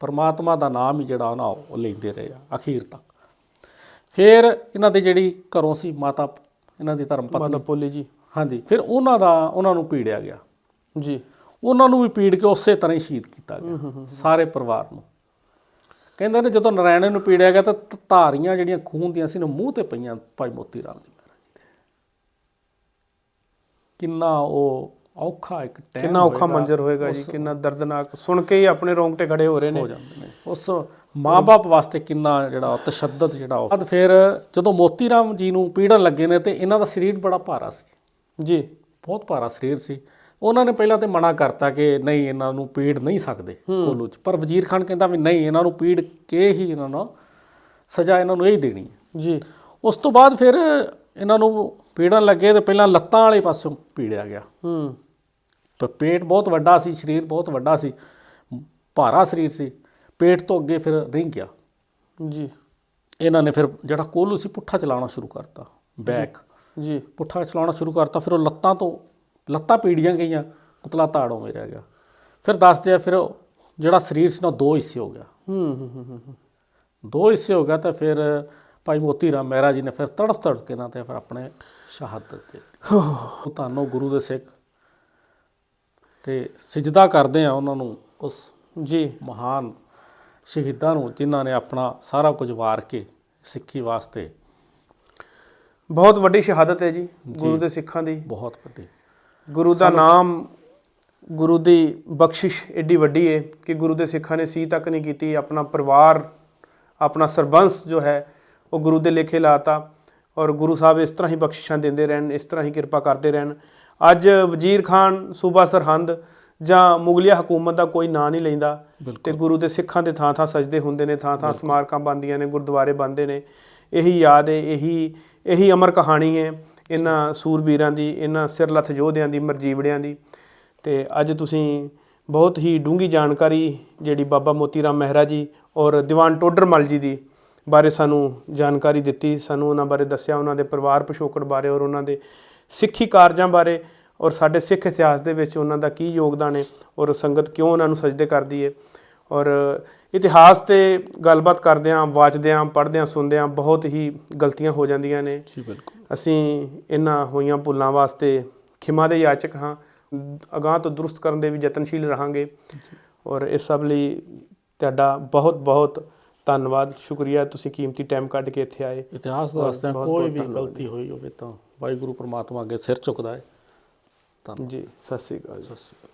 ਪਰਮਾਤਮਾ ਦਾ ਨਾਮ ਹੀ ਜਿਹੜਾ ਨਾ ਉਹ ਲੈਂਦੇ ਰਹੇ ਆ ਅਖੀਰ ਤੱਕ। ਫਿਰ ਇਹਨਾਂ ਦੀ ਜਿਹੜੀ ਘਰੋਂ ਸੀ ਮਾਤਾ ਇਹਨਾਂ ਦੀ ਧਰਮ ਮਾਤਾ ਪਤਨੀ ਪੋਲੀ ਜੀ। ਹਾਂਜੀ ਫਿਰ ਉਹਨਾਂ ਦਾ ਉਹਨਾਂ ਨੂੰ ਪੀੜਿਆ ਗਿਆ। ਜੀ। ਉਹਨਾਂ ਨੂੰ ਵੀ ਪੀੜ ਕੇ ਉਸੇ ਤਰ੍ਹਾਂ ਹੀ ਸ਼ਹੀਦ ਕੀਤਾ ਗਿਆ ਸਾਰੇ ਪਰਿਵਾਰ ਨੂੰ। ਕਹਿੰਦੇ ਨੇ ਜਦੋਂ ਨਰਾਇਣ ਨੂੰ ਪੀੜਿਆ ਗਿਆ ਤਾਂ ਧਾਰੀਆਂ ਜਿਹੜੀਆਂ ਖੂਨ ਦੀਆਂ ਸੀ ਨਾ ਮੂੰਹ ਤੇ ਪਈਆਂ ਭਾਈ ਮੋਤੀ ਰਾਮ ਦੇ ਕਿੰਨਾ ਉਹ ਔਖਾ ਇੱਕ ਟਾਈਮ ਕਿੰਨਾ ਔਖਾ ਮੰਜ਼ਰ ਹੋਏਗਾ ਜੀ ਕਿੰਨਾ ਦਰਦਨਾਕ। ਸੁਣ ਕੇ ਹੀ ਆਪਣੇ ਰੋਂਗਟੇ ਖੜੇ ਹੋ ਰਹੇ ਨੇ। ਹੋ ਜਾਂਦੇ ਨੇ। ਉਸ ਮਾਪੇ ਵਾਸਤੇ ਕਿੰਨਾ ਜਿਹੜਾ ਤਸ਼ੱਦਦ ਜਿਹੜਾ ਉਹ। ਬਾਅਦ ਫਿਰ ਜਦੋਂ ਮੋਤੀ ਰਾਮ ਜੀ ਨੂੰ ਪੀੜਨ ਲੱਗੇ ਨੇ ਤੇ ਇਹਨਾਂ ਦਾ ਸਰੀਰ ਬੜਾ ਭਾਰਾ ਸੀ। ਜੀ। ਬਹੁਤ ਭਾਰਾ ਸਰੀਰ ਸੀ। ਉਹਨਾਂ ਨੇ ਪਹਿਲਾਂ ਤੇ ਮਨਾ ਕਰਤਾ ਕਿ ਨਹੀਂ ਇਹਨਾਂ ਨੂੰ ਪੀੜ ਨਹੀਂ ਸਕਦੇ ਕੋਲੂ ਚ। ਪਰ ਵਜ਼ੀਰ ਖਾਨ ਕਹਿੰਦਾ ਵੀ ਨਹੀਂ ਇਹਨਾਂ ਨੂੰ ਪੀੜ ਕੇ ਹੀ ਇਹਨਾਂ ਨੂੰ ਸਜ਼ਾ ਇਹਨਾਂ ਨੂੰ ਇਹ ਹੀ ਦੇਣੀ ਹੈ। ਜੀ। ਉਸ ਤੋਂ ਬਾਅਦ ਫਿਰ ਇਹਨਾਂ ਨੂੰ ਪੀੜਨ ਲੱਗੇ ਤੇ ਪਹਿਲਾਂ ਲੱਤਾਂ ਵਾਲੇ ਪਾਸੋਂ ਪੀੜਿਆ ਗਿਆ। ਹੂੰ। ਪ- ਪੇਟ ਬਹੁਤ ਵੱਡਾ ਸੀ ਸਰੀਰ ਬਹੁਤ ਵੱਡਾ ਸੀ ਭਾਰਾ ਸਰੀਰ ਸੀ ਪੇਟ ਤੋਂ ਅੱਗੇ ਫਿਰ ਰਿੰਗ ਗਿਆ। ਜੀ। ਇਹਨਾਂ ਨੇ ਫਿਰ ਜਿਹੜਾ ਕੋਲੂ ਸੀ ਪੁੱਠਾ ਚਲਾਉਣਾ ਸ਼ੁਰੂ ਕਰਤਾ ਬੈਕ। ਜੀ। ਪੁੱਠਾ ਚਲਾਉਣਾ ਸ਼ੁਰੂ ਕਰਤਾ ਫਿਰ ਉਹ ਲੱਤਾਂ ਤੋਂ ਲੱਤਾਂ ਪੀੜੀਆਂ ਗਈਆਂ ਪੁਤਲਾ ਤਾੜ ਉਵੇਂ ਰਹਿ ਗਿਆ। ਫਿਰ ਦੱਸਦੇ ਆ ਫਿਰ ਜਿਹੜਾ ਸਰੀਰ ਸੀ ਨਾ ਦੋ ਹਿੱਸੇ ਹੋ ਗਿਆ। ਹੂੰ, ਹੂੰ ਹੂੰ। ਦੋ ਹਿੱਸੇ ਹੋ ਗਿਆ ਤਾਂ ਫਿਰ ਭਾਈ ਮੋਤੀ ਰਾਮ ਮਹਿਰਾ ਜੀ ਨੇ ਫਿਰ ਤੜਫ ਤੜਫ ਕੇ ਨਾ ਤੇ ਫਿਰ ਆਪਣੇ ਸ਼ਹਾਦਤ ਦੇ ਦਿੱਤੀ। ਉਹ ਤੁਹਾਨੂੰ ਗੁਰੂ ਦੇ ਸਿੱਖ। ਤੇ ਸਜਦਾ ਕਰਦੇ ਆ ਉਹਨਾਂ ਨੂੰ ਉਸ ਜੀ। ਮਹਾਨ ਸ਼ਹੀਦਾਂ ਨੂੰ ਜਿਨ੍ਹਾਂ ਨੇ ਆਪਣਾ ਸਾਰਾ ਕੁਝ ਵਾਰ ਕੇ ਸਿੱਖੀ ਵਾਸਤੇ। ਬਹੁਤ ਵੱਡੀ ਸ਼ਹਾਦਤ ਹੈ ਜੀ ਗੁਰੂ ਦੇ ਸਿੱਖਾਂ ਦੀ। ਬਹੁਤ ਵੱਡੀ। ਗੁਰੂ ਦਾ ਨਾਮ ਗੁਰੂ ਦੀ ਬਖਸ਼ਿਸ਼ ਏਡੀ ਵੱਡੀ ਹੈ ਕਿ ਗੁਰੂ ਦੇ ਸਿੱਖਾਂ ਨੇ ਸੀ ਤੱਕ ਨਹੀਂ ਕੀਤੀ। ਆਪਣਾ ਪਰਿਵਾਰ ਆਪਣਾ ਸਰਬੰਸ ਜੋ ਹੈ ਉਹ ਗੁਰੂ ਦੇ ਲੇਖੇ ਲਾਤਾ ਔਰ ਗੁਰੂ ਸਾਹਿਬ ਇਸ ਤਰ੍ਹਾਂ ਹੀ ਬਖਸ਼ਿਸ਼ਾਂ ਦਿੰਦੇ ਰਹਿਣ ਇਸ ਤਰ੍ਹਾਂ ਹੀ ਕਿਰਪਾ ਕਰਦੇ ਰਹਿਣ। ਅੱਜ ਵਜ਼ੀਰ ਖਾਨ ਸੂਬਾ ਸਰਹੰਦ ਜਾਂ ਮੁਗਲਿਆ ਹਕੂਮਤ ਦਾ ਕੋਈ ਨਾਂ ਨਹੀਂ ਲੈਂਦਾ ਤੇ ਗੁਰੂ ਦੇ ਸਿੱਖਾਂ ਦੇ ਥਾਂ ਥਾਂ ਸਜਦੇ ਹੁੰਦੇ ਨੇ ਥਾਂ ਥਾਂ ਸਮਾਰਕਾਂ ਬਣਦੀਆਂ ਨੇ ਗੁਰਦੁਆਰੇ ਬਣਦੇ ਨੇ। ਇਹੀ ਯਾਦ ਹੈ ਇਹੀ ਇਹੀ ਅਮਰ ਕਹਾਣੀ ਹੈ ਇਹਨਾਂ ਸੂਰਬੀਰਾਂ ਦੀ ਇਹਨਾਂ ਸਿਰਲੱਥ ਯੋਧਿਆਂ ਦੀ ਮਰਜੀਵੜਿਆਂ ਦੀ। ਤੇ ਅੱਜ ਤੁਸੀਂ ਬਹੁਤ ਹੀ ਡੂੰਗੀ ਜਾਣਕਾਰੀ ਜਿਹੜੀ ਬਾਬਾ ਮੋਤੀ ਰਾਮ ਮਹਿਰਾ ਜੀ ਔਰ ਦੀਵਾਨ ਟੋਡਰਮਲ ਜੀ ਦੀ ਬਾਰੇ ਸਾਨੂੰ ਜਾਣਕਾਰੀ ਦਿੱਤੀ ਸਾਨੂੰ ਉਹਨਾਂ ਬਾਰੇ ਦੱਸਿਆ ਉਹਨਾਂ ਦੇ ਪਰਿਵਾਰ ਪਿਛੋਕੜ ਬਾਰੇ ਔਰ ਉਹਨਾਂ ਦੇ ਸਿੱਖੀ ਕਾਰਜਾਂ ਬਾਰੇ ਔਰ ਸਾਡੇ ਸਿੱਖ ਇਤਿਹਾਸ ਦੇ ਵਿੱਚ ਉਹਨਾਂ ਦਾ ਕੀ ਯੋਗਦਾਨ ਹੈ ਔਰ ਸੰਗਤ ਕਿਉਂ ਉਹਨਾਂ ਨੂੰ ਸਜਦੇ ਕਰਦੀ ਹੈ। ਔਰ ਇਤਿਹਾਸ ਤੇ ਗੱਲਬਾਤ ਕਰਦਿਆਂ ਵਾਚਦਿਆਂ ਪੜ੍ਹਦਿਆਂ ਸੁਣਦਿਆਂ ਬਹੁਤ ਹੀ ਗਲਤੀਆਂ ਹੋ ਜਾਂਦੀਆਂ ਨੇ। ਜੀ ਬਿਲਕੁਲ। ਅਸੀਂ ਇਹਨਾਂ ਹੋਈਆਂ ਭੁੱਲਾਂ ਵਾਸਤੇ ਖਿਮਾ ਦੇ ਯਾਚਕ ਹਾਂ। ਅਗਾਹ ਤੋਂ ਦਰੁਸਤ ਕਰਨ ਦੇ ਵੀ ਯਤਨਸ਼ੀਲ ਰਹਾਂਗੇ। ਔਰ ਇਸ ਸਭ ਲਈ ਤੁਹਾਡਾ ਬਹੁਤ ਬਹੁਤ ਧੰਨਵਾਦ ਸ਼ੁਕਰੀਆ ਤੁਸੀਂ ਕੀਮਤੀ ਟਾਈਮ ਕੱਢ ਕੇ ਇੱਥੇ ਆਏ। ਇਤਿਹਾਸ ਦੱਸਦਿਆਂ ਕੋਈ ਵੀ ਗਲਤੀ ਹੋਈ ਹੋਵੇ ਤਾਂ ਵਾਹਿਗੁਰੂ ਪ੍ਰਮਾਤਮਾ ਅੱਗੇ ਸਿਰ ਝੁਕਦਾ ਹੈ। ਧੰਨਵਾਦ। ਜੀ ਸਤਿ ਸ੍ਰੀ ਅਕਾਲ ਜੀ। ਸਤਿ ਸ਼੍ਰੀ ਅਕਾਲ।